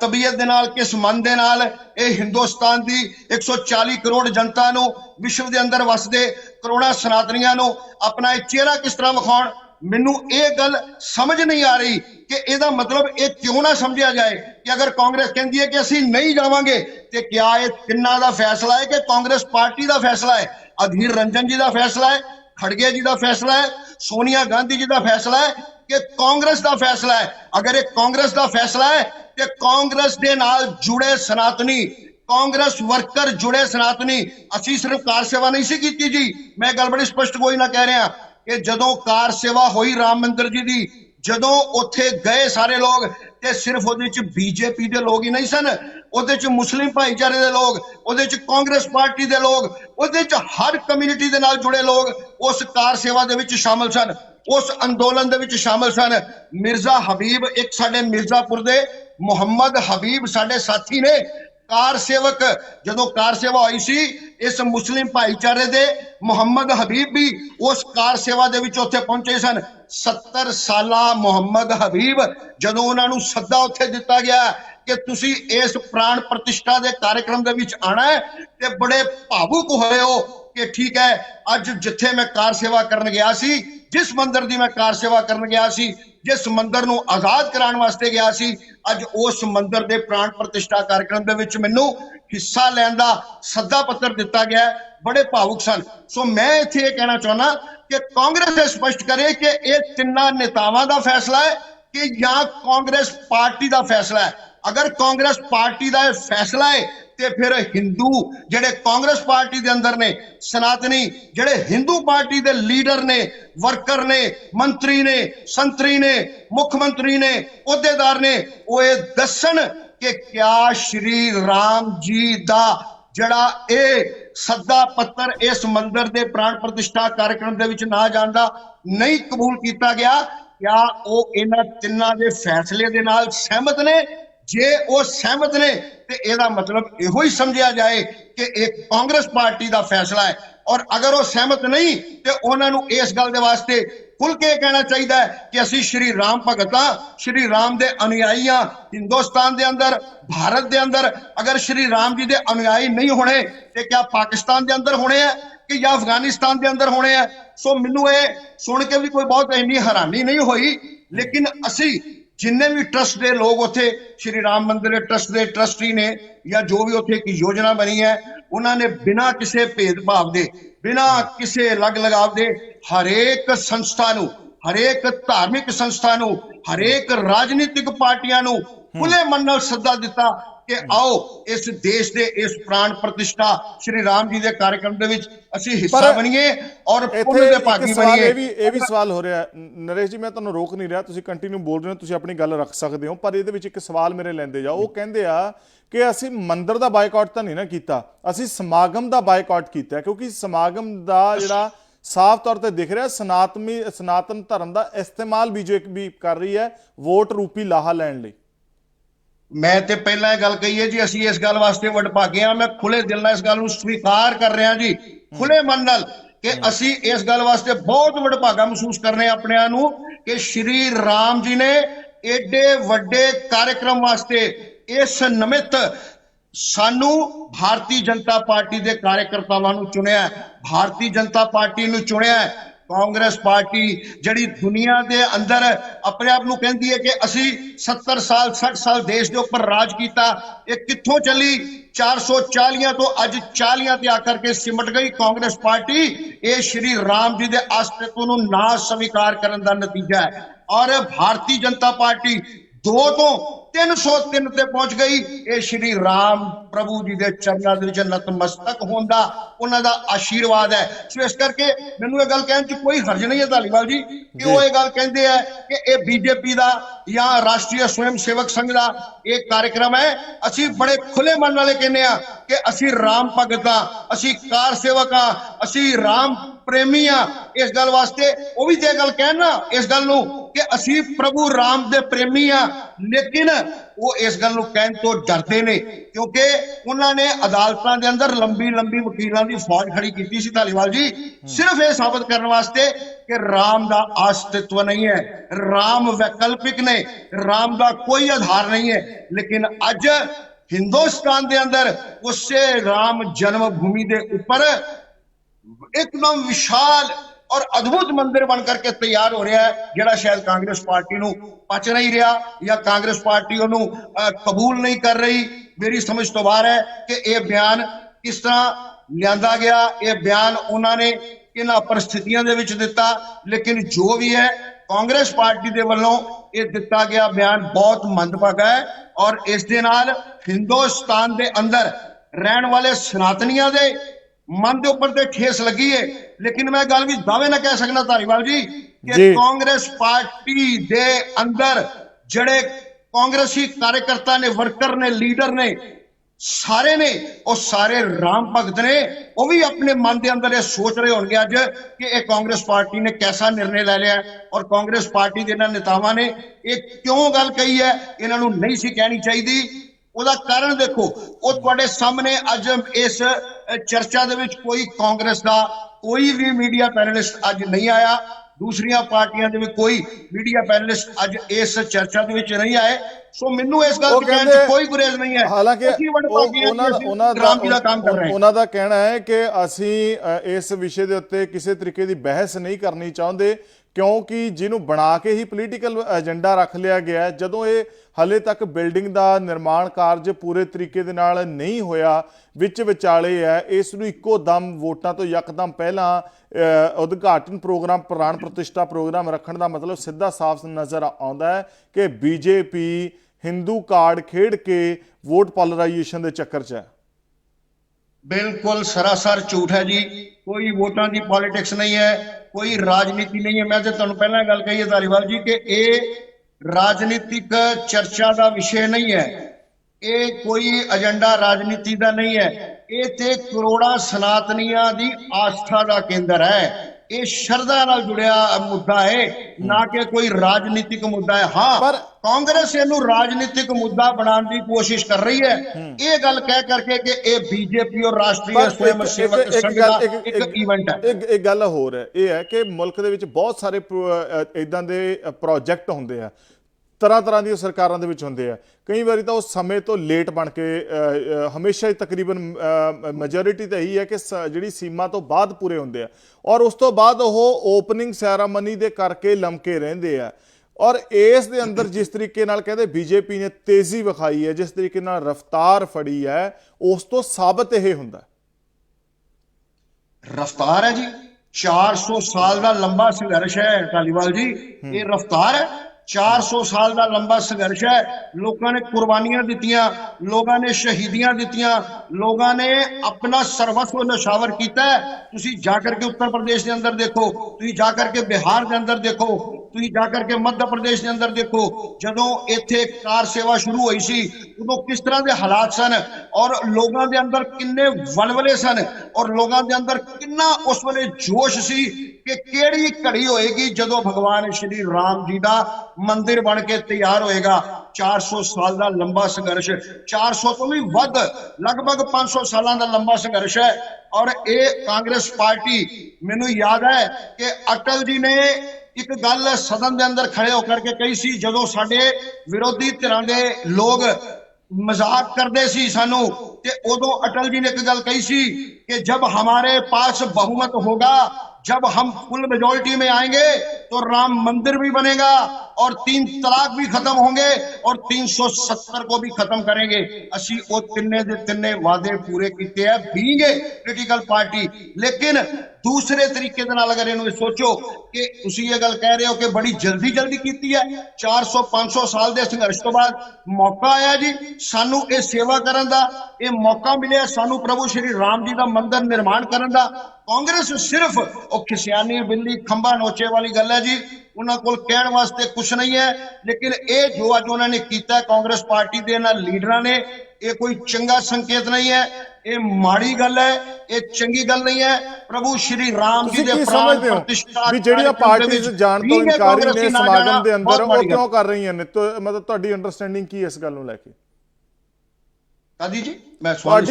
ਤਬੀਅਤ ਦੇ ਨਾਲ, ਕਿਸ ਮਨ ਦੇ ਨਾਲ ਇਹ ਹਿੰਦੁਸਤਾਨ ਦੀ 140 ਕਰੋੜ ਜਨਤਾ ਨੂੰ, ਵਿਸ਼ਵ ਦੇ ਅੰਦਰ ਵਸਦੇ ਕਰੋੜਾਂ ਸਨਾਤਨੀਆਂ ਨੂੰ ਆਪਣਾ ਇਹ ਚਿਹਰਾ ਕਿਸ ਤਰ੍ਹਾਂ ਵਿਖਾਉਣ? ਮੈਨੂੰ ਇਹ ਗੱਲ ਸਮਝ ਨਹੀਂ ਆ ਰਹੀ ਕਿ ਇਹਦਾ ਮਤਲਬ ਇਹ ਕਿਉਂ ਨਾ ਸਮਝਿਆ ਜਾਏ ਕਿ ਅਗਰ ਕਾਂਗਰਸ ਕਹਿੰਦੀ ਹੈ ਕਿ ਅਸੀਂ ਨਹੀਂ ਜਾਵਾਂਗੇ ਤੇ ਕਿਆ ਇਹ ਤਿੰਨਾਂ ਦਾ ਫੈਸਲਾ ਹੈ ਕਿ ਕਾਂਗਰਸ ਪਾਰਟੀ ਦਾ ਫੈਸਲਾ ਹੈ? ਅਧੀਰ ਰੰਜਨ ਜੀ ਦਾ ਫੈਸਲਾ ਹੈ, ਖੜਗੇ ਜੀ ਦਾ ਫੈਸਲਾ ਹੈ, ਸੋਨੀਆ ਗਾਂਧੀ ਜੀ ਦਾ ਫੈਸਲਾ ਹੈ ਕਿ ਕਾਂਗਰਸ ਦਾ ਫੈਸਲਾ ਹੈ। ਅਗਰ ਇਹ ਕਾਂਗਰਸ ਦਾ ਫੈਸਲਾ ਹੈ, ਤੇ ਕਾਂਗਰਸ ਦੇ ਨਾਲ ਜੁੜੇ ਸਨਾਤਨੀ, ਕਾਂਗਰਸ ਵਰਕਰ ਜੁੜੇ ਸਨਾਤਨੀ, ਅਸੀਂ ਸਿਰਫ ਕਾਰ ਸੇਵਾ ਨਹੀਂ ਸੀ ਕੀਤੀ ਜੀ। ਮੈਂ ਗੱਲ ਬੜੀ ਸਪਸ਼ਟ ਕੋਈ ਨਾ ਕਹਿ ਰਿਹਾ ਕਿ ਜਦੋਂ ਕਾਰ ਸੇਵਾ ਹੋਈ ਰਾਮ ਮੰਦਿਰ ਜੀ ਦੀ, ਜਦੋਂ ਉੱਥੇ ਗਏ ਸਾਰੇ ਲੋਕ, ਤੇ ਸਿਰਫ ਉਹਦੇ ਚ ਬੀਜੇਪੀ ਦੇ ਲੋਕ ਹੀ ਨਹੀਂ ਸਨ, ਉਹਦੇ ਚ ਮੁਸਲਿਮ ਭਾਈਚਾਰੇ ਦੇ ਲੋਕ, ਉਹਦੇ ਚ ਕਾਂਗਰਸ ਪਾਰਟੀ ਦੇ ਲੋਕ, ਉਹਦੇ ਚ ਹਰ ਕਮਿਊਨਿਟੀ ਦੇ ਨਾਲ ਜੁੜੇ ਲੋਕ, ਉਸ ਕਾਰ ਸੇਵਾ ਦੇ ਵਿੱਚ ਸ਼ਾਮਲ ਸਨ। ਉਸ ਅੰਦੋਲਨ ਦੇ ਵਿੱਚ ਸ਼ਾਮਲ ਸਨ। ਮਿਰਜ਼ਾ ਹਬੀਬ, ਇੱਕ ਸਾਡੇ ਮਿਰਜ਼ਾਪੁਰ ਦੇ ਮੁਹੰਮਦ ਹਬੀਬ ਸਾਡੇ ਸਾਥੀ ਨੇ। ਕਾਰ ਸੇਵਕ, ਜਦੋਂ ਕਾਰ ਸੇਵਾ ਹੋਈ ਸੀ, ਇਸ ਮੁਸਲਿਮ ਭਾਈਚਾਰੇ ਦੇ ਮੁਹੰਮਦ ਹਬੀਬ ਵੀ ਉਸ ਕਾਰ ਸੇਵਾ ਦੇ ਵਿੱਚ ਉੱਥੇ ਪਹੁੰਚੇ ਸਨ। 70 ਸਾਲਾ ਮੁਹੰਮਦ ਹਬੀਬ, ਜਦੋਂ ਉਹਨਾਂ ਨੂੰ ਸੱਦਾ ਉੱਥੇ ਦਿੱਤਾ ਗਿਆ ਕਿ ਤੁਸੀਂ ਇਸ ਪ੍ਰਾਣ ਪ੍ਰਤਿਸ਼ਠਾ ਦੇ ਕਾਰਜਕ੍ਰਮ ਦੇ ਵਿੱਚ ਆਣਾ ਹੈ ਤੇ ਬੜੇ ਭਾਵੁਕ ਹੋਏ ਹੋ। ਕਿ ਠੀਕ ਹੈ। ਅੱਜ ਜਿੱਥੇ ਮੈਂ ਕਾਰ ਸੇਵਾ ਕਰਨ ਗਿਆ ਸੀ, ਜਿਸ ਮੰਦਰ ਦੀ ਮੈਂ ਕਾਰ ਸੇਵਾ ਕਰਨ ਗਿਆ ਸੀ, ਜਿਸ ਮੰਦਰ ਨੂੰ ਆਜ਼ਾਦ ਕਰਾਉਣ ਵਾਸਤੇ ਗਿਆ ਸੀ, ਅੱਜ ਉਸ ਮੰਦਰ ਦੇ ਪ੍ਰਾਣ ਪ੍ਰਤਿਸ਼ਠਾ ਕਾਰਜਕ੍ਰਮ ਦੇ ਵਿੱਚ ਮੈਨੂੰ ਹਿੱਸਾ ਲੈਣ ਦਾ ਸੱਦਾ ਪੱਤਰ ਦਿੱਤਾ ਗਿਆ ਬੜੇ ਭਾਵੁਕ ਸਨ। ਸੋ ਮੈਂ ਇੱਥੇ ਇਹ ਕਹਿਣਾ ਚਾਹੁੰਦਾ ਕਿ ਕਾਂਗਰਸ ਇਹ ਸਪਸ਼ਟ ਕਰੇ ਕਿ ਇਹ ਤਿੰਨਾਂ ਨੇਤਾਵਾਂ ਦਾ ਫੈਸਲਾ ਹੈ ਕਿ ਜਾਂ ਕਾਂਗਰਸ ਪਾਰਟੀ ਦਾ ਫੈਸਲਾ ਹੈ। ਅਗਰ ਕਾਂਗਰਸ ਪਾਰਟੀ ਦਾ ਇਹ ਫੈਸਲਾ ਹੈ, ਤੇ ਫਿਰ ਹਿੰਦੂ ਜਿਹੜੇ ਕਾਂਗਰਸ ਪਾਰਟੀ ਦੇ ਅੰਦਰ ਨੇ, ਸਨਾਤਨੀ ਜਿਹੜੇ ਹਿੰਦੂ ਪਾਰਟੀ ਦੇ ਲੀਡਰ ਨੇ, ਵਰਕਰ ਨੇ, ਮੰਤਰੀ ਨੇ, ਸੰਤਰੀ ਨੇ, ਮੁੱਖ ਮੰਤਰੀ ਨੇ, ਅਹੁਦੇਦਾਰ ਨੇ, ਉਹ ਇਹ ਦੱਸਣ ਕਿ ਕਿਆ ਸ਼੍ਰੀ ਰਾਮ ਜੀ ਦਾ ਜਿਹੜਾ ਇਹ ਸੱਦਾ ਪੱਤਰ ਇਸ ਮੰਦਰ ਦੇ ਪ੍ਰਾਣ ਪ੍ਰਤਿਸ਼ਠਾ ਕਾਰਜਕ੍ਰਮ ਦੇ ਵਿੱਚ ਨਾ ਜਾਣ ਦਾ ਨਹੀਂ ਕਬੂਲ ਕੀਤਾ ਗਿਆ, ਕਿਆ ਉਹ ਇਹਨਾਂ ਤਿੰਨਾਂ ਦੇ ਫੈਸਲੇ ਦੇ ਨਾਲ ਸਹਿਮਤ ਨੇ? ਜੇ ਉਹ ਸਹਿਮਤ ਨੇ, ਤੇ ਇਹਦਾ ਮਤਲਬ ਇਹੋ ਹੀ ਸਮਝਿਆ ਜਾਏ ਕਿ ਇਹ ਕਾਂਗਰਸ ਪਾਰਟੀ ਦਾ ਫੈਸਲਾ ਹੈ। ਔਰ ਅਗਰ ਉਹ ਸਹਿਮਤ ਨਹੀਂ, ਤੇ ਉਹਨਾਂ ਨੂੰ ਇਸ ਗੱਲ ਦੇ ਵਾਸਤੇ ਖੁੱਲ ਕੇ ਕਹਿਣਾ ਚਾਹੀਦਾ ਹੈ ਕਿ ਅਸੀਂ ਸ਼੍ਰੀ ਰਾਮ ਭਗਤਾਂ ਸ਼੍ਰੀ ਰਾਮ ਦੇ ਅਨੁਯਾਈ ਹਾਂ, ਹਿੰਦੁਸਤਾਨ ਦੇ ਅੰਦਰ, ਭਾਰਤ ਦੇ ਅੰਦਰ। ਅਗਰ ਸ਼੍ਰੀ ਰਾਮ ਜੀ ਦੇ ਅਨੁਯਾਈ ਨਹੀਂ ਹੋਣੇ, ਤੇ ਕਿਆ ਪਾਕਿਸਤਾਨ ਦੇ ਅੰਦਰ ਹੋਣੇ ਆ, ਕਿ ਜਾਂ ਅਫਗਾਨਿਸਤਾਨ ਦੇ ਅੰਦਰ ਹੋਣੇ ਆ? ਸੋ ਮੈਨੂੰ ਇਹ ਸੁਣ ਕੇ ਵੀ ਕੋਈ ਬਹੁਤ ਇੰਨੀ ਹੈਰਾਨੀ ਨਹੀਂ ਹੋਈ, ਲੇਕਿਨ ਅਸੀਂ ਜਿੰਨੇ ਵੀ ਟਰਸਟ ਦੇ ਲੋਕ ਉੱਥੇ, ਸ਼੍ਰੀ ਰਾਮ ਮੰਦਿਰ ਦੇ ਟਰਸਟ ਦੇ ਟਰਸਟੀ ਨੇ ਜਾਂ ਜੋ ਵੀ ਉੱਥੇ ਇੱਕ ਯੋਜਨਾ ਬਣੀ ਹੈ, ਉਹਨਾਂ ਨੇ ਬਿਨਾਂ ਕਿਸੇ ਭੇਦਭਾਵ ਦੇ, ਬਿਨਾਂ ਕਿਸੇ ਅਲੱਗ ਲਗਾਵ ਦੇ ਹਰੇਕ ਸੰਸਥਾ ਨੂੰ, ਹਰੇਕ ਧਾਰਮਿਕ ਸੰਸਥਾ ਨੂੰ, ਹਰੇਕ ਰਾਜਨੀਤਿਕ ਪਾਰਟੀਆਂ ਨੂੰ ਖੁੱਲੇ ਮਨ ਨਾਲ ਸੱਦਾ ਦਿੱਤਾ ਕਿ ਆਓ ਇਸ ਦੇਸ਼ ਦੇ ਇਸ ਪ੍ਰਾਣ ਪ੍ਰਤਿਸ਼ਠਾ ਸ਼੍ਰੀ ਰਾਮ ਜੀ ਦੇ ਕਾਰਜਕ੍ਰਮ ਦੇ ਵਿੱਚ ਅਸੀਂ ਹਿੱਸਾ ਬਣੀਏ ਔਰ ਪੁੰਨ ਦੇ ਇੱਕ ਭਾਗੀ ਬਣੀਏ। ਇਹ ਵੀ ਇਹ ਵੀ ਸਵਾਲ ਹੋ ਰਿਹਾ ਨਰੇਸ਼ ਜੀ ਮੈਂ ਤੁਹਾਨੂੰ ਰੋਕ ਨਹੀਂ ਰਿਹਾ। ਤੁਸੀਂ ਕੰਟੀਨਿਊ ਬੋਲ ਰਹੇ ਹੋ ਤੁਸੀਂ ਆਪਣੀ ਗੱਲ ਰੱਖ ਸਕਦੇ ਹੋ। ਪਰ ਇਹਦੇ ਵਿੱਚ ਇੱਕ ਸਵਾਲ ਮੇਰੇ ਲੈਂਦੇ ਜਾਓ। ਉਹ ਕਹਿੰਦੇ ਆ ਕਿ ਅਸੀਂ ਮੰਦਿਰ ਦਾ ਬਾਈਕਾਟ ਤਾਂ ਨਹੀਂ ਨਾ ਕੀਤਾ। ਅਸੀਂ ਸਮਾਗਮ ਦਾ ਬਾਈਕਾਟ ਕੀਤਾ ਕਿਉਂਕਿ ਸਮਾਗਮ ਦਾ ਜਿਹੜਾ ਸਾਫ਼ ਤੌਰ ਤੇ ਦਿਖ ਰਿਹਾ ਸਨਾਤਮੀ ਸਨਾਤਨ ਧਰਮ ਦਾ ਇਸਤੇਮਾਲ ਬੀਜੇਪੀ ਕਰ ਰਹੀ ਹੈ ਵੋਟ ਰੂਪੀ ਲਾਹਾ ਲੈਣ ਲਈ। ਮੈਂ ਤੇ ਪਹਿਲਾਂ ਇਹ ਗੱਲ ਕਹੀ ਹੈ ਜੀ, ਅਸੀਂ ਇਸ ਗੱਲ ਵਾਸਤੇ ਵਡਭਾਗੇ ਆ ਮੈਂ ਖੁੱਲੇ ਦਿਲ ਨਾਲ ਇਸ ਗੱਲ ਨੂੰ ਸਵੀਕਾਰ ਕਰ ਰਿਹਾ ਜੀ। ਖੁੱਲੇ ਮਨ ਨਾਲ ਕਿ ਅਸੀਂ ਇਸ ਗੱਲ ਵਾਸਤੇ ਬਹੁਤ ਵਡਭਾਗਾ ਮਹਿਸੂਸ ਕਰਨੇ ਆਪਣਿਆਂ ਨੂੰ ਕਿ ਸ਼੍ਰੀ ਰਾਮ ਜੀ ਨੇ ਏਡੇ ਵੱਡੇ ਕਾਰਜਕ੍ਰਮ ਵਾਸਤੇ ਇਸ ਨਿਮਿਤ ਸਾਨੂੰ ਭਾਰਤੀ ਜਨਤਾ ਪਾਰਟੀ ਦੇ ਕਾਰਜਕਰਤਾਵਾਂ ਨੂੰ ਚੁਣਿਆ ਭਾਰਤੀ ਜਨਤਾ ਪਾਰਟੀ ਨੂੰ ਚੁਣਿਆ ਕਾਂਗਰਸ ਪਾਰਟੀ ਜਿਹੜੀ ਦੁਨੀਆ ਦੇ ਅੰਦਰ ਆਪਣੇ ਆਪ ਨੂੰ ਕਹਿੰਦੀ ਹੈ ਕਿ ਅਸੀਂ 70 ਸਾਲ 60 ਸਾਲ ਦੇਸ਼ ਦੇ ਉੱਪਰ ਰਾਜ ਕੀਤਾ, ਇਹ ਕਿੱਥੋਂ ਚੱਲੀ? 440 ਤੋਂ ਅੱਜ 40 ਤੇ ਆ ਕਰਕੇ ਸਿਮਟ ਗਈ ਕਾਂਗਰਸ ਪਾਰਟੀ। ਇਹ ਸ਼੍ਰੀ ਰਾਮ ਜੀ ਦੇ ਅਸਤਿਤਵ ਨੂੰ ਨਾ ਸਵੀਕਾਰ ਕਰਨ ਦਾ ਨਤੀਜਾ ਹੈ। ਔਰ ਭਾਰਤੀ ਜਨਤਾ ਪਾਰਟੀ ਦੋ ਤੋਂ 303 ਤੇ ਪਹੁੰਚ ਗਈ। ਇਹ ਸ਼੍ਰੀ ਰਾਮ ਪ੍ਰਭੂ ਜੀ ਦੇ ਚਰਨਾਂ ਦੇ ਵਿੱਚ ਨਤਮਸਤਕ ਹੋਣ ਦਾ ਉਹਨਾਂ ਦਾ ਆਸ਼ੀਰਵਾਦ ਹੈ। ਸੋ ਇਸ ਕਰਕੇ ਮੈਨੂੰ ਇਹ ਗੱਲ ਕਹਿਣ 'ਚ ਕੋਈ ਹਰਜ ਨਹੀਂ ਹੈ ਧਾਲੀਵਾਲ ਜੀ ਕਿ ਉਹ ਇਹ ਗੱਲ ਕਹਿੰਦੇ ਆ ਕਿ ਇਹ ਬੀਜੇਪੀ ਦਾ ਜਾਂ ਰਾਸ਼ਟਰੀ ਸਵੈਮ ਸੇਵਕ ਸੰਘ ਦਾ ਇਹ ਕਾਰਜਕ੍ਰਮ ਹੈ। ਅਸੀਂ ਬੜੇ ਖੁੱਲੇ ਮਨ ਨਾਲੇ ਕਹਿੰਦੇ ਆ ਕਿ ਅਸੀਂ ਰਾਮ ਭਗਤ ਆ ਅਸੀਂ ਕਾਰ ਸੇਵਕ ਆ ਅਸੀਂ ਰਾਮ ਪ੍ਰੇਮੀ ਆ ਇਸ ਗੱਲ ਵਾਸਤੇ ਉਹ ਵੀ ਜੇ ਗੱਲ ਕਹਿਣ ਨਾ ਇਸ ਗੱਲ ਨੂੰ ਕਿ ਅਸੀਂ ਪ੍ਰਭੂ ਰਾਮ ਦੇ ਪ੍ਰੇਮੀ ਆ ਲੇਕਿਨ ਉਹ ਇਸ ਗੱਲ ਨੂੰ ਕਹਿਣ ਤੋਂ ਡਰਦੇ ਨੇ ਕਿਉਂਕਿ ਉਹਨਾਂ ਨੇ ਅਦਾਲਤਾਂ ਦੇ ਅੰਦਰ ਲੰਬੀ ਲੰਬੀ ਵਕੀਲਾਂ ਦੀ ਫੌਜ ਖੜੀ ਕੀਤੀ ਸੀ ਧਾਲੀਵਾਲ ਜੀ। ਸਿਰਫ ਇਹ ਸਾਬਤ ਕਰਨ ਵਾਸਤੇ ਕਿ ਰਾਮ ਦਾ ਅਸਤਿਤਵ ਨਹੀਂ ਹੈ ਰਾਮ ਵੈਕਲਪਿਕ ਨੇ ਰਾਮ ਦਾ ਕੋਈ ਆਧਾਰ ਨਹੀਂ ਹੈ। ਲੇਕਿਨ ਅੱਜ ਹਿੰਦੁਸਤਾਨ ਦੇ ਅੰਦਰ ਉਸੇ ਰਾਮ ਜਨਮ ਭੂਮੀ ਦੇ ਉੱਪਰ ਇੱਕਦਮ ਵਿਸ਼ਾਲ ਔਰ ਅਦਭੁਤ ਮੰਦਿਰ ਬਣ ਕਰਕੇ ਤਿਆਰ ਹੋ ਰਿਹਾ ਹੈ, ਜਿਹੜਾ ਸ਼ਾਇਦ ਕਾਂਗਰਸ ਪਾਰਟੀ ਨੂੰ ਪਚ ਨਹੀਂ ਰਿਹਾ ਜਾਂ ਕਾਂਗਰਸ ਪਾਰਟੀ ਉਹਨੂੰ ਕਬੂਲ ਨਹੀਂ ਕਰ ਰਹੀ। ਮੇਰੀ ਸਮਝ ਤੋਂ ਬਾਹਰ ਹੈ ਕਿ ਇਹ ਬਿਆਨ ਕਿਸ ਤਰ੍ਹਾਂ ਲਿਆਂਦਾ ਗਿਆ, ਇਹ ਬਿਆਨ ਉਹਨਾਂ ਨੇ ਇਹਨਾਂ ਪਰਿਸਥਿਤੀਆਂ ਦੇ ਵਿੱਚ ਦਿੱਤਾ। ਲੇਕਿਨ ਜੋ ਵੀ ਹੈ, ਕਾਂਗਰਸ ਪਾਰਟੀ ਦੇ ਵੱਲੋਂ ਇਹ ਦਿੱਤਾ ਗਿਆ ਬਿਆਨ ਬਹੁਤ ਮੰਦਭਾਗਾ ਹੈ ਔਰ ਇਸ ਦੇ ਨਾਲ ਹਿੰਦੁਸਤਾਨ ਦੇ ਅੰਦਰ ਰਹਿਣ ਵਾਲੇ ਸਨਾਤਨੀਆਂ ਦੇ ਮਨ ਦੇ ਉੱਪਰ ਤੇ ਠੇਸ ਲੱਗੀ ਏ ਲੇਕਿਨ ਮੈਂ ਗੱਲ ਵੀ ਦਾਅਵੇ ਨਾਲ ਕਹਿ ਸਕਦਾ ਧਾਰੀਵਾਲ ਜੀ ਕਿ। ਕਾਂਗਰਸ ਪਾਰਟੀ ਦੇ ਅੰਦਰ ਜਿਹੜੇ ਕਾਂਗਰਸੀ ਕਾਰਜਕਰਤਾ ਨੇ ਵਰਕਰ ਨੇ ਲੀਡਰ ਨੇ ਸਾਰੇ ਨੇ ਉਹ ਸਾਰੇ ਰਾਮ ਭਗਤ ਨੇ ਉਹ ਵੀ ਆਪਣੇ ਮਨ ਦੇ ਅੰਦਰ ਇਹ ਸੋਚ ਰਹੇ ਹੋਣਗੇ ਅੱਜ ਕਿ ਇਹ ਕਾਂਗਰਸ ਪਾਰਟੀ ਨੇ ਕੈਸਾ ਨਿਰਣੇ ਲੈ ਲਿਆ ਔਰ ਕਾਂਗਰਸ ਪਾਰਟੀ ਦੇ ਇਹਨਾਂ ਨੇਤਾਵਾਂ ਨੇ ਇਹ ਕਿਉਂ ਗੱਲ ਕਹੀ ਹੈ ਇਹਨਾਂ ਨੂੰ ਨਹੀਂ ਸੀ ਕਹਿਣੀ ਚਾਹੀਦੀ ਉਹਦਾ ਕਾਰਨ ਦੇਖੋ ਉਹ ਤੁਹਾਡੇ ਸਾਹਮਣੇ ਅੱਜ ਇਸ ਚਰਚਾ ਦੇ ਵਿੱਚ ਕੋਈ ਕਾਂਗਰਸ ਦਾ ਕੋਈ ਵੀ ਮੀਡੀਆ ਪੈਨਲਿਸਟ ਅੱਜ ਨਹੀਂ ਆਇਆ। ਦੂਸਰੀਆਂ ਪਾਰਟੀਆਂ ਦੇ ਵੀ ਕੋਈ ਮੀਡੀਆ ਪੈਨਲਿਸਟ ਅੱਜ ਇਸ ਚਰਚਾ ਦੇ ਵਿੱਚ ਨਹੀਂ ਆਏ। ਸੋ ਮੈਨੂੰ ਇਸ ਗੱਲ ਦੀ ਕਹਿਣ 'ਚ ਕੋਈ ਗੁਰੇਜ਼ ਨਹੀਂ ਹੈ। ਹਾਲਾਂਕਿ ਉਹਨਾਂ ਦਾ ਅਸੀਂ ਉਹਨਾਂ ਦਾ ਰਾਮ ਜੀ ਦਾ ਕੰਮ ਕਰ ਰਹੇ ਹਾਂ। ਉਹਨਾਂ ਦਾ ਕਹਿਣਾ ਹੈ ਕਿ ਅਸੀਂ ਇਸ ਵਿਸ਼ੇ ਦੇ ਉੱਤੇ ਕਿਸੇ ਤਰੀਕੇ ਦੀ ਬਹਿਸ ਨਹੀਂ ਕਰਨੀ ਚਾਹੁੰਦੇ। ਕਿਉਂਕਿ ਜਿਹਨੂੰ ਬਣਾ ਕੇ ਹੀ ਪੋਲੀਟੀਕਲ ਏਜੰਡਾ ਰੱਖ ਲਿਆ ਗਿਆ ਹੈ, ਜਦੋਂ ਇਹ ਹਲੇ ਤੱਕ ਬਿਲਡਿੰਗ ਦਾ ਨਿਰਮਾਣ ਕਾਰਜ ਪੂਰੇ ਤਰੀਕੇ ਦੇ ਨਾਲ ਨਹੀਂ ਹੋਇਆ, ਵਿੱਚ ਵਿਚਾਲੇ ਹੈ, ਇਸ ਨੂੰ ਇੱਕੋ ਦਮ ਵੋਟਾਂ ਤੋਂ ਯਕਦਮ ਪਹਿਲਾਂ ਉਦਘਾਟਨ ਪ੍ਰੋਗਰਾਮ, ਪ੍ਰਾਣ ਪ੍ਰਤਿਸ਼ਠਾ ਪ੍ਰੋਗਰਾਮ ਰੱਖਣ ਦਾ ਮਤਲਬ ਸਿੱਧਾ ਸਾਫ਼ ਨਜ਼ਰ ਆਉਂਦਾ ਹੈ ਕਿ ਬੀਜੇਪੀ ਹਿੰਦੂ ਕਾਰਡ ਖੇਡ ਕੇ ਵੋਟ ਪੋਲਰਾਈਜੇਸ਼ਨ ਦੇ ਚੱਕਰ 'ਚ ਹੈ। ਬਿਲਕੁਲ ਸਰਾਸਰ ਝੂਠ ਹੈ ਜੀ। ਕੋਈ ਵੋਟਾਂ ਦੀ ਪੋਲਿਟਿਕਸ ਨਹੀਂ ਹੈ, ਕੋਈ ਰਾਜਨੀਤੀ ਨਹੀਂ ਹੈ। ਮੈਂ ਤੇ ਤੁਹਾਨੂੰ ਪਹਿਲਾਂ ਗੱਲ ਕਹੀ ਹੈ ਧਾਰੀਵਾਲ ਜੀ ਕਿ ਇਹ ਰਾਜਨੀਤਿਕ ਚਰਚਾ ਦਾ ਵਿਸ਼ੇ ਨਹੀਂ ਹੈ। ਇਹ ਕੋਈ ਏਜੰਡਾ ਰਾਜਨੀਤੀ ਦਾ ਨਹੀਂ ਹੈ। ਇਹ ਤੇ ਕਰੋੜਾਂ ਸਨਾਤਨੀਆਂ ਦੀ ਆਸਥਾ ਦਾ ਕੇਂਦਰ ਹੈ। ਇਹ ਸ਼ਰਧਾ ਨਾਲ ਜੁੜਿਆ ਮੁੱਦਾ ਹੈ ਨਾ ਕਿ ਕੋਈ ਰਾਜਨੀਤਿਕ ਮੁੱਦਾ ਹੈ। ਹਾਂ ਪਰ- ਕਾਂਗਰਸ ਇਹਨੂੰ ਰਾਜਨੀਤਿਕ ਮੁੱਦਾ ਬਣਾਉਣ ਦੀ ਕੋਸ਼ਿਸ਼ ਕਰ ਰਹੀ ਹੈ। ਇਹ ਗੱਲ ਕਹਿ ਕਰਕੇ ਕਿ ਇਹ ਬੀਜੇਪੀ ਔਰ ਰਾਸ਼ਟਰੀ ਸਵੈਮ ਸੇਵਕ ਸੰਘ ਦਾ ਇੱਕ ਇਵੈਂਟ ਹੈ। ਇੱਕ ਇੱਕ ਗੱਲ ਹੋਰ ਹੈ। ਇਹ ਹੈ ਕਿ ਮੁਲਕ ਦੇ ਵਿੱਚ ਬਹੁਤ ਸਾਰੇ ਇਦਾਂ ਦੇ ਪ੍ਰੋਜੈਕਟ ਹੁੰਦੇ ਆ। ਤਰ੍ਹਾਂ ਤਰ੍ਹਾਂ ਦੀਆਂ ਸਰਕਾਰਾਂ ਦੇ ਵਿੱਚ ਹੁੰਦੇ ਆ। ਕਈ ਵਾਰੀ ਤਾਂ ਉਹ ਸਮੇਂ ਤੋਂ ਲੇਟ ਬਣ ਕੇ ਹਮੇਸ਼ਾ ਹੀ ਤਕਰੀਬਨ ਮੈਜੋਰਿਟੀ ਤਾਂ ਇਹੀ ਹੈ ਕਿ ਜਿਹੜੀ ਸੀਮਾ ਤੋਂ ਬਾਅਦ ਪੂਰੇ ਹੁੰਦੇ ਆ। ਔਰ ਉਸ ਤੋਂ ਬਾਅਦ ਉਹ ਓਪਨਿੰਗ ਸੈਰਾਮਨੀ ਦੇ ਕਰਕੇ ਲਮਕੇ ਰਹਿੰਦੇ ਆ। ਔਰ ਇਸ ਦੇ ਅੰਦਰ ਜਿਸ ਤਰੀਕੇ ਨਾਲ ਕਹਿੰਦੇ ਬੀਜੇਪੀ ਨੇ ਤੇਜ਼ੀ ਵਿਖਾਈ ਹੈ ਜਿਸ ਤਰੀਕੇ ਨਾਲ ਰਫ਼ਤਾਰ ਫੜੀ ਹੈ ਉਸ ਤੋਂ ਸਾਬਤ ਇਹ ਹੁੰਦਾ ਰਫਤਾਰ ਹੈ ਜੀ। 400 ਸਾਲ ਦਾ ਲੰਬਾ ਸੰਘਰਸ਼ ਹੈ ਧਾਲੀਵਾਲ ਜੀ। ਇਹ ਰਫਤਾਰ ਹੈ। 400 ਸਾਲ ਦਾ ਲੰਬਾ ਸੰਘਰਸ਼ ਹੈ। ਲੋਕਾਂ ਨੇ ਕੁਰਬਾਨੀਆਂ ਦਿੱਤੀਆਂ, ਲੋਕਾਂ ਨੇ ਸ਼ਹੀਦੀਆਂ ਦਿੱਤੀਆਂ, ਲੋਕਾਂ ਨੇ ਆਪਣਾ ਸਰਵਸਵ ਨਸ਼ਾਵਰ ਕੀਤਾ ਹੈ। ਤੁਸੀਂ ਜਾ ਕਰਕੇ ਉੱਤਰ ਪ੍ਰਦੇਸ਼ ਦੇ ਅੰਦਰ ਦੇਖੋ, ਤੁਸੀਂ ਜਾ ਕਰਕੇ ਬਿਹਾਰ ਦੇ ਅੰਦਰ ਦੇਖੋ ਤੁਸੀਂ ਜਾ ਕਰਕੇ ਮੱਧ ਪ੍ਰਦੇਸ਼ ਦੇ ਅੰਦਰ ਦੇਖੋ, ਜਦੋਂ ਇੱਥੇ ਕਾਰ ਸੇਵਾ ਸ਼ੁਰੂ ਹੋਈ ਸੀ, ਉਦੋਂ ਕਿਸ ਤਰ੍ਹਾਂ ਦੇ ਹਾਲਾਤ ਸਨ ਔਰ ਲੋਕਾਂ ਦੇ ਅੰਦਰ ਕਿੰਨੇ ਵਲਵਲੇ ਸਨ ਔਰ ਲੋਕਾਂ ਦੇ ਅੰਦਰ ਕਿੰਨਾ ਉਸ ਵੇਲੇ ਜੋਸ਼ ਸੀ ਕਿ ਕਿਹੜੀ ਘੜੀ ਹੋਏਗੀ ਜਦੋਂ ਭਗਵਾਨ ਸ਼੍ਰੀ ਰਾਮ ਜੀ ਦਾ ਮੰਦਿਰ ਬਣ ਕੇ ਤਿਆਰ ਹੋਏਗਾ। 400 ਸਾਲ ਦਾ ਲੰਬਾ ਸੰਘਰਸ਼ 400 ਤੋਂ ਵੀ ਵੱਧ, ਲਗਭਗ 500 ਸਾਲਾਂ ਦਾ ਲੰਬਾ ਸੰਘਰਸ਼ ਹੈ। ਔਰ ਇਹ ਕਾਂਗਰਸ ਪਾਰਟੀ, ਮੈਨੂੰ ਯਾਦ ਹੈ ਕਿ ਅਟਲ ਜੀ ਨੇ ਇੱਕ ਗੱਲ ਸਦਨ ਦੇ ਅੰਦਰ ਖੜੇ ਹੋ ਕਰਕੇ ਕਹੀ ਸੀ ਜਦੋਂ ਸਾਡੇ ਵਿਰੋਧੀ ਧਿਰਾਂ ਦੇ ਲੋਕ ਮਜ਼ਾਕ ਕਰਦੇ ਸੀ ਸਾਨੂੰ ਤੇ ਉਦੋਂ ਅਟਲ ਜੀ ਨੇ ਇੱਕ ਗੱਲ ਕਹੀ ਸੀ ਕਿ ਜਬ ਹਮਾਰੇ ਪਾਸ बहुमत होगा जब हम फुल मेजोरिटी में आएंगे तो राम मंदिर भी बनेगा और तीन तलाक भी खत्म होंगे और 370 को भी खत्म करेंगे ਅਸੀਂ ਉਹ ਤਿੰਨੇ ਦੇ ਤਿੰਨੇ ਵਾਅਦੇ ਪੂਰੇ ਕੀਤੇ ਆ ਬੀਂਗ ਪੋਲੀਟੀਕਲ ਪਾਰਟੀ ਲੇਕਿਨ ਦੂਸਰੇ ਤਰੀਕੇ ਦੇ ਨਾਲ ਅਗਰ ਇਹਨੂੰ ਇਹ ਸੋਚੋ ਕਿ ਤੁਸੀਂ ਇਹ ਗੱਲ ਕਹਿ ਰਹੇ ਹੋ ਕਿ ਬੜੀ ਜਲਦੀ ਜਲਦੀ ਕੀਤੀ ਹੈ 400 500 ਸਾਲ ਦੇ ਸੰਘਰਸ਼ ਤੋਂ ਬਾਅਦ ਮੌਕਾ ਆਇਆ ਜੀ, ਸਾਨੂੰ ਇਹ ਸੇਵਾ ਕਰਨ ਦਾ, ਇਹ ਮੌਕਾ ਮਿਲਿਆ ਸਾਨੂੰ ਪ੍ਰਭੂ ਸ਼੍ਰੀ ਰਾਮ ਜੀ ਦਾ ਮੰਦਿਰ ਨਿਰਮਾਣ ਕਰਨ ਦਾ। ਕਾਂਗਰਸ ਸਿਰਫ ਉਹ ਖਿਸਿਆਨੀ, ਬਿੱਲੀ, ਖੰਭਾ, ਨੋਚੇ ਵਾਲੀ ਗੱਲ ਹੈ ਜੀ, ਉਹਨਾਂ ਕੋਲ ਕਹਿਣ ਵਾਸਤੇ ਕੁਝ ਨਹੀਂ ਹੈ, ਲੇਕਿਨ ਇਹ ਜੋ ਅੱਜ ਉਹਨਾਂ ਨੇ ਕੀਤਾ ਕਾਂਗਰਸ ਪਾਰਟੀ ਦੇ ਇਹਨਾਂ ਲੀਡਰਾਂ ਨੇ, ਇਹ ਕੋਈ ਚੰਗਾ ਸੰਕੇਤ ਨਹੀਂ ਹੈ। ਇਹ ਮਾੜੀ ਗੱਲ ਹੈ ਇਹ ਚੰਗੀ ਗੱਲ ਨਹੀਂ ਹੈ। ਪ੍ਰਭੂ ਸ਼੍ਰੀ ਰਾਮ ਜੀ ਦੇ ਪ੍ਰਾਣ ਪ੍ਰਤਿਸ਼ਠਾ ਵੀ ਜਿਹੜੀਆਂ ਪਾਰਟੀਆਂ ਜਾਣ ਤੋਂ ਇਨਕਾਰੀ ਨੇ ਸਮਾਗਮ ਦੇ ਅੰਦਰ ਉਹ ਕਿਉਂ। ਕਰ ਰਹੀਆਂ ਨੇ? ਤੋ ਮਤਲਬ ਤੁਹਾਡੀ ਅੰਡਰਸਟੈਂਡਿੰਗ ਕੀ ਇਸ ਗੱਲ ਨੂੰ ਲੈ ਕੇ? ਕਾਦੀ ਜੀ? ਮੈਂ ਸਵਾਲ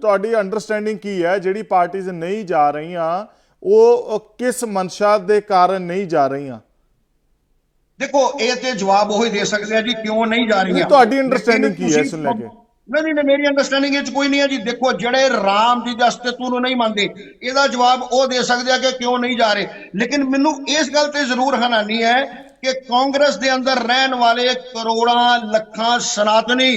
ਤੁਹਾਡੀ ਅੰਡਰਸਟੈਂਡਿੰਗ ਕੀ ਹੈ? ਜਿਹੜੀ ਪਾਰਟੀਆਂ ਨਹੀਂ ਜਾ ਰਹੀਆਂ ਉਹ ਕਿਸ ਮਨਸ਼ਾ ਦੇ ਕਾਰਨ ਨਹੀਂ ਜਾ ਰਹੀਆਂ? ਦੇਖੋ ਇਹ ਤੇ ਜਵਾਬ ਉਹੀ ਦੇ ਸਕਦੇ ਆ ਜੀ ਕਿਉਂ ਨਹੀਂ ਜਾ ਰਹੀਆਂ। ਤੁਹਾਡੀ ਲੇਕਿਨ ਕੀ ਹੈ ਇਸ ਨੂੰ ਲੈ ਕੇ? ਨਹੀਂ ਨਹੀਂ ਮੇਰੀ ਅੰਡਰਸਟੈਂਡਿੰਗ ਇਹ ਚ ਕੋਈ ਨਹੀਂ ਹੈ ਜੀ। ਦੇਖੋ, ਜਿਹੜੇ ਰਾਮ ਜੀ ਦੇ ਅਸਤਿਤਵ ਨੂੰ ਨਹੀਂ ਮੰਨਦੇ, ਇਹਦਾ ਜਵਾਬ ਉਹ ਦੇ ਸਕਦੇ ਆ ਕਿ ਕਿਉਂ ਨਹੀਂ ਜਾ ਰਹੇ। ਲੇਕਿਨ ਮੈਨੂੰ ਇਸ ਗੱਲ ਤੇ ਜ਼ਰੂਰ ਹੈਰਾਨੀ ਹੈ ਕਿ ਕਾਂਗਰਸ ਦੇ ਅੰਦਰ ਰਹਿਣ ਵਾਲੇ ਕਰੋੜਾਂ, ਲੱਖਾਂ ਸਨਾਤਨੀ,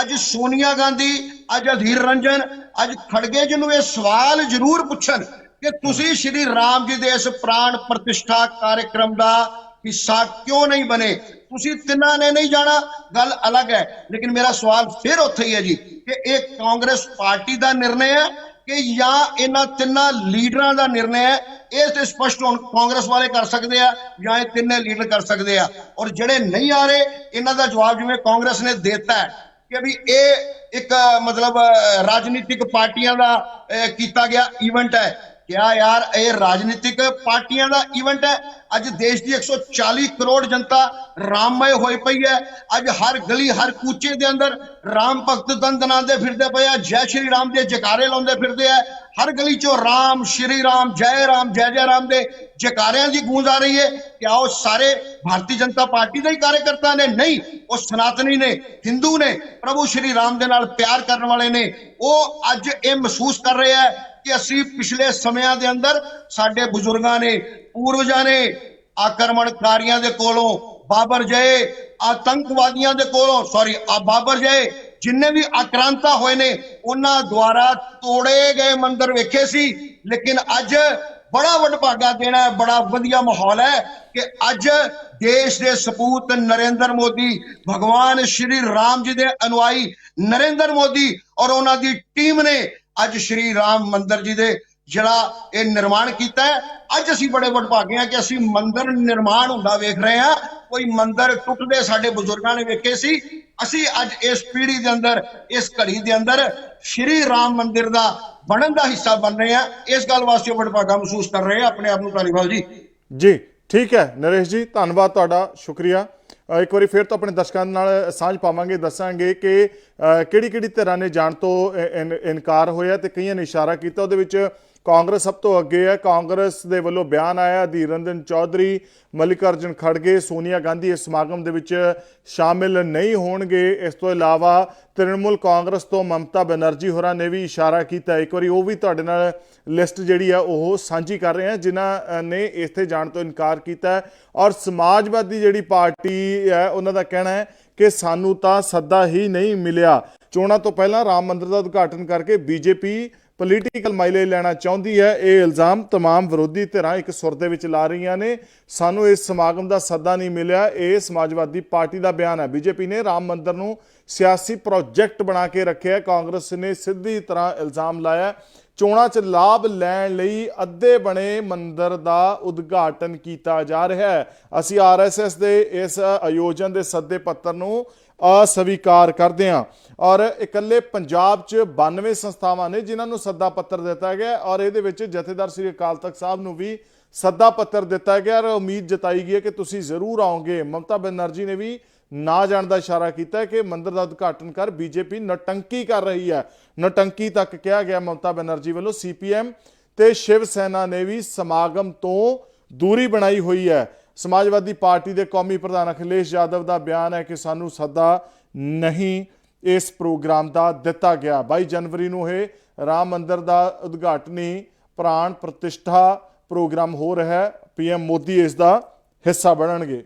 ਅੱਜ ਸੋਨੀਆ ਗਾਂਧੀ, ਅੱਜ ਅਧੀਰ ਰੰਜਨ, ਅੱਜ ਖੜਗੇ ਜੀ ਨੂੰ ਇਹ ਸਵਾਲ ਜ਼ਰੂਰ ਪੁੱਛਣ ਕਿ ਤੁਸੀਂ ਸ਼੍ਰੀ ਰਾਮ ਜੀ ਦੇ ਇਸ ਪ੍ਰਾਣ ਪ੍ਰਤਿਸ਼ਠਾ ਕਾਰਜਕ੍ਰਮ ਦਾ ਹਿੱਸਾ ਕਿਉਂ ਨਹੀਂ ਬਣੇ? ਤੁਸੀਂ ਤਿੰਨਾਂ ਨੇ ਨਹੀਂ ਜਾਣਾ, ਗੱਲ ਅਲੱਗ ਹੈ। ਲੇਕਿਨ ਮੇਰਾ ਸਵਾਲ ਫਿਰ ਉੱਥੇ ਹੀ ਹੈ ਜੀ ਕਿ ਇਹ ਕਾਂਗਰਸ ਪਾਰਟੀ ਦਾ ਨਿਰਣੈ ਹੈ ਕਿ ਜਾਂ ਇਹਨਾਂ ਤਿੰਨਾਂ ਲੀਡਰਾਂ ਦਾ ਨਿਰਣੈ ਹੈ? ਇਹ ਤੇ ਸਪਸ਼ਟ ਹੁਣ ਕਾਂਗਰਸ ਵਾਲੇ ਕਰ ਸਕਦੇ ਆ ਜਾਂ ਇਹ ਤਿੰਨੇ ਲੀਡਰ ਕਰ ਸਕਦੇ ਆ। ਔਰ ਜਿਹੜੇ ਨਹੀਂ ਆ ਰਹੇ, ਇਹਨਾਂ ਦਾ ਜਵਾਬ ਜਿਵੇਂ ਕਾਂਗਰਸ ਨੇ ਦਿੱਤਾ ਹੈ ਕਿ ਵੀ ਇਹ ਇੱਕ, ਮਤਲਬ ਰਾਜਨੀਤਿਕ ਪਾਰਟੀਆਂ ਦਾ ਕੀਤਾ ਗਿਆ ਇਵੈਂਟ ਹੈ। ਕਿਆ ਯਾਰ, ਇਹ ਰਾਜਨੀਤਿਕ ਪਾਰਟੀਆਂ ਦਾ ਇਵੈਂਟ ਹੈ। ਅੱਜ ਦੇਸ਼ ਦੀ 140 ਕਰੋੜ ਜਨਤਾ ਰਾਮਮय ਹੋਈ ਪਈ ਹੈ। ਅੱਜ ਹਰ ਗਲੀ, ਹਰ ਕੂਚੇ ਦੇ ਅੰਦਰ ਰਾਮ ਭਗਤ ਦੰਦਨਾਦੇ ਫਿਰਦੇ ਪਏ ਆ। ਜੈ ਸ਼੍ਰੀ ਰਾਮ ਦੇ ਜਕਾਰੇ ਲਾਉਂਦੇ ਫਿਰਦੇ ਆ। ਹਰ ਗਲੀ ਚੋਂ ਰਾਮ, ਸ਼੍ਰੀ ਰਾਮ, ਜੈ ਰਾਮ, ਜੈ ਜੈ ਰਾਮ ਦੇ ਜਕਾਰਿਆਂ ਦੀ ਗੂੰਜ ਆ ਰਹੀ ਹੈ ਕਿਆ ਉਹ ਸਾਰੇ ਭਾਰਤੀ ਜਨਤਾ ਪਾਰਟੀ ਦੇ ਹੀ ਕਾਰਜਕਰਤਾ ਨੇ। ਨਹੀਂ, ਉਹ ਸਨਾਤਨੀ ਨੇ, ਹਿੰਦੂ ਨੇ, ਪ੍ਰਭੂ ਸ਼੍ਰੀ ਰਾਮ ਦੇ ਨਾਲ ਪਿਆਰ ਕਰਨ ਵਾਲੇ ਨੇ। ਉਹ ਅੱਜ ਇਹ ਮਹਿਸੂਸ ਕਰ ਰਹੇ ਆ ਕਿ ਅਸੀਂ ਪਿਛਲੇ ਸਮਿਆਂ ਦੇ ਅੰਦਰ ਸਾਡੇ ਬਜ਼ੁਰਗਾਂ ਨੇ, ਪੂਰਵਜਾਂ ਨੇ ਆਕਰਮਣਕਾਰੀਆਂ ਦੇ ਕੋਲੋਂ ਬਾਬਰ ਜਏ, ਆਤੰਕਵਾਦੀਆਂ ਦੇ ਕੋਲੋਂ ਸੌਰੀ ਆ ਬਾਬਰ ਜਏ, ਜਿੰਨੇ ਵੀ ਆਕ੍ਰਾਂਤਾ ਹੋਏ ਨੇ, ਉਹਨਾਂ ਦੁਆਰਾ ਤੋੜੇ ਗਏ ਮੰਦਿਰ ਵੇਖੇ ਸੀ। ਲੇਕਿਨ ਅੱਜ ਬੜਾ ਵਡਭਾਗਾ ਦੇਣਾ ਹੈ, ਬੜਾ ਵਧੀਆ ਮਾਹੌਲ ਹੈ ਕਿ ਅੱਜ ਦੇਸ਼ ਦੇ ਸਪੂਤ ਨਰਿੰਦਰ ਮੋਦੀ, ਭਗਵਾਨ ਸ਼੍ਰੀ ਰਾਮ ਜੀ ਦੇ ਅਨੁਆਈ ਨਰਿੰਦਰ ਮੋਦੀ ਔਰ ਉਹਨਾਂ ਦੀ ਟੀਮ ਨੇ ਅੱਜ ਸ਼੍ਰੀ ਰਾਮ ਮੰਦਰ ਜੀ ਦੇ ਜਿਹੜਾ ਇਹ ਨਿਰਮਾਣ ਕੀਤਾ ਹੈ, ਅੱਜ ਅਸੀਂ ਬੜੇ ਵਡਭਾਗੇ ਹਾਂ ਕਿ ਅਸੀਂ ਮੰਦਰ ਨਿਰਮਾਣ ਹੁੰਦਾ ਵੇਖ ਰਹੇ ਹਾਂ। ਕੋਈ ਮੰਦਰ ਟੁੱਟਦੇ ਸਾਡੇ ਬਜ਼ੁਰਗਾਂ ਨੇ ਵੇਖੇ ਸੀ। ਅਸੀਂ ਅੱਜ ਇਸ ਪੀੜ੍ਹੀ ਦੇ ਅੰਦਰ, ਇਸ ਘੜੀ ਦੇ ਅੰਦਰ ਸ਼੍ਰੀ ਰਾਮ ਮੰਦਿਰ ਦਾ ਬਣਨ ਦਾ ਹਿੱਸਾ ਬਣ ਰਹੇ ਹਾਂ। ਇਸ ਗੱਲ ਵਾਸਤੇ ਵਡਭਾਗਾ ਮਹਿਸੂਸ ਕਰ ਰਹੇ ਹਾਂ ਆਪਣੇ ਆਪ ਨੂੰ ਧੰਨਵਾਦ ਜੀ। ਜੀ, ਠੀਕ ਹੈ, ਨਰੇਸ਼ ਜੀ, ਧੰਨਵਾਦ ਤੁਹਾਡਾ, ਸ਼ੁਕਰੀਆ। ਇੱਕ ਵਾਰੀ ਫਿਰ ਤੋਂ ਆਪਣੇ ਦਰਸ਼ਕਾਂ ਨਾਲ ਸਾਂਝ ਪਾਵਾਂਗੇ, ਦੱਸਾਂਗੇ ਕਿ ਕਿਹੜੀ ਕਿਹੜੀ ਧਿਰਾਂ ਨੇ ਜਾਣ ਤੋਂ ਇਨ- ਇਨਕਾਰ ਹੋਇਆ ਤੇ ਕਈਆਂ ਨੇ ਇਸ਼ਾਰਾ ਕੀਤਾ। ਉਹਦੇ ਵਿੱਚ ਕਾਂਗਰਸ ਸਭ ਤੋਂ ਅੱਗੇ ਹੈ। ਕਾਂਗਰਸ ਦੇ ਵੱਲੋਂ ਬਿਆਨ ਆਇਆ। ਧੀਰ ਰੰਜਨ ਚੌਧਰੀ, ਮਲਿਕਾਰਜੁਨ ਖੜਗੇ, ਸੋਨੀਆ ਗਾਂਧੀ ਇਸ ਸਮਾਗਮ ਦੇ ਵਿੱਚ ਸ਼ਾਮਿਲ ਨਹੀਂ ਹੋਣਗੇ। ਇਸ ਤੋਂ ਇਲਾਵਾ ਤ੍ਰਿਣਮੂਲ ਕਾਂਗਰਸ ਤੋਂ ਮਮਤਾ ਬੈਨਰਜੀ ਹੋਰਾਂ ਨੇ ਵੀ ਇਸ਼ਾਰਾ ਕੀਤਾ। ਇੱਕ ਵਾਰੀ ਉਹ ਵੀ ਤੁਹਾਡੇ ਨਾਲ ਲਿਸਟ ਜਿਹੜੀ ਆ, ਉਹ ਸਾਂਝੀ ਕਰ ਰਹੇ ਹਾਂ ਜਿਨ੍ਹਾਂ ਨੇ ਇੱਥੇ ਜਾਣ ਤੋਂ ਇਨਕਾਰ ਕੀਤਾ ਔਰ ਸਮਾਜਵਾਦੀ ਜਿਹੜੀ ਪਾਰਟੀ ਹੈ, ਉਹਨਾਂ ਦਾ ਕਹਿਣਾ ਹੈ ਕਿ ਸਾਨੂੰ ਤਾਂ ਸੱਦਾ ਹੀ ਨਹੀਂ ਮਿਲਿਆ। ਚੋਣਾਂ ਤੋਂ ਪਹਿਲਾਂ ਰਾਮ ਮੰਦਿਰ ਦਾ ਉਦਘਾਟਨ ਕਰਕੇ ਬੀਜੇਪੀ ਪੋਲੀਟੀਕਲ ਮਾਈਲੇਜ ਲੈਣਾ ਚਾਹੁੰਦੀ ਹੈ ਇਹ ਇਲਜ਼ਾਮ तमाम ਵਿਰੋਧੀ ਧਿਰਾਂ ਇੱਕ ਸੁਰ ਦੇ ਵਿੱਚ ਲਾ ਰਹੀਆਂ ਨੇ ਸਾਨੂੰ ਇਸ ਸਮਾਗਮ ਦਾ ਸੱਦਾ ਨਹੀਂ ਮਿਲਿਆ ਇਹ ਸਮਾਜਵਾਦੀ ਪਾਰਟੀ ਦਾ ਬਿਆਨ ਹੈ ਬੀਜੇਪੀ ਨੇ ਰਾਮ ਮੰਦਿਰ ਨੂੰ ਸਿਆਸੀ ਪ੍ਰੋਜੈਕਟ ਬਣਾ ਕੇ ਰੱਖਿਆ ਹੈ। ਕਾਂਗਰਸ ਨੇ ਸਿੱਧੀ ਤਰ੍ਹਾਂ ਇਲਜ਼ਾਮ ਲਾਇਆ ਹੈ। ਚੋਣਾਂ 'ਚ ਲਾਭ ਲੈਣ ਲਈ ਅੱਧੇ ਬਣੇ ਮੰਦਿਰ ਦਾ ਉਦਘਾਟਨ ਕੀਤਾ ਜਾ ਰਿਹਾ ਹੈ ਅਸੀਂ ਆਰਐਸਐਸ ਦੇ ਇਸ ਆਯੋਜਨ ਦੇ ਸੱਦੇ ਪੱਤਰ ਨੂੰ ਅਸਵੀਕਾਰ ਕਰਦੇ ਹਾਂ। ਔਰ ਇਕੱਲੇ ਪੰਜਾਬ 'ਚ 92 ਸੰਸਥਾਵਾਂ ਨੇ ਜਿਨ੍ਹਾਂ ਨੂੰ ਸੱਦਾ ਪੱਤਰ ਦਿੱਤਾ ਗਿਆ ਔਰ ਇਹਦੇ ਵਿੱਚ ਜਥੇਦਾਰ ਸ੍ਰੀ ਅਕਾਲ ਤਖਤ ਸਾਹਿਬ ਨੂੰ ਵੀ ਸੱਦਾ ਪੱਤਰ ਦਿੱਤਾ ਗਿਆ ਔਰ ਉਮੀਦ ਜਤਾਈ ਗਈ ਹੈ ਕਿ ਤੁਸੀਂ ਜ਼ਰੂਰ ਆਓਗੇ। ਮਮਤਾ ਬੈਨਰਜੀ ਨੇ ਵੀ ਨਾ ਜਾਣ ਦਾ ਇਸ਼ਾਰਾ ਕੀਤਾ ਕਿ ਮੰਦਰ ਦਾ ਉਦਘਾਟਨ ਕਰ ਬੀਜੇਪੀ ਨਟੰਕੀ ਕਰ ਰਹੀ ਹੈ। ਨਟੰਕੀ ਤੱਕ ਕਿਹਾ ਗਿਆ ਮਮਤਾ ਬੈਨਰਜੀ ਵੱਲੋਂ ਸੀਪੀਐਮ ਤੇ ਸ਼ਿਵ ਸੈਨਾ ਨੇ ਵੀ ਸਮਾਗਮ ਤੋਂ ਦੂਰੀ ਬਣਾਈ ਹੋਈ ਹੈ। ਸਮਾਜਵਾਦੀ ਪਾਰਟੀ ਦੇ ਕੌਮੀ ਪ੍ਰਧਾਨ ਅਖਿਲੇਸ਼ ਯਾਦਵ ਦਾ ਬਿਆਨ ਹੈ ਕਿ ਸਾਨੂੰ ਸੱਦਾ ਨਹੀਂ ਇਸ ਪ੍ਰੋਗਰਾਮ ਦਾ ਦਿੱਤਾ ਗਿਆ। 22 ਜਨਵਰੀ ਨੂੰ ਇਹ ਰਾਮ ਮੰਦਰ ਦਾ ਉਦਘਾਟਨੀ ਪ੍ਰਾਣ ਪ੍ਰਤਿਸ਼ਠਾ ਪ੍ਰੋਗਰਾਮ ਹੋ ਰਿਹਾ ਹੈ। ਪੀਐਮ ਮੋਦੀ ਇਸ ਦਾ ਹਿੱਸਾ ਬਣਨਗੇ।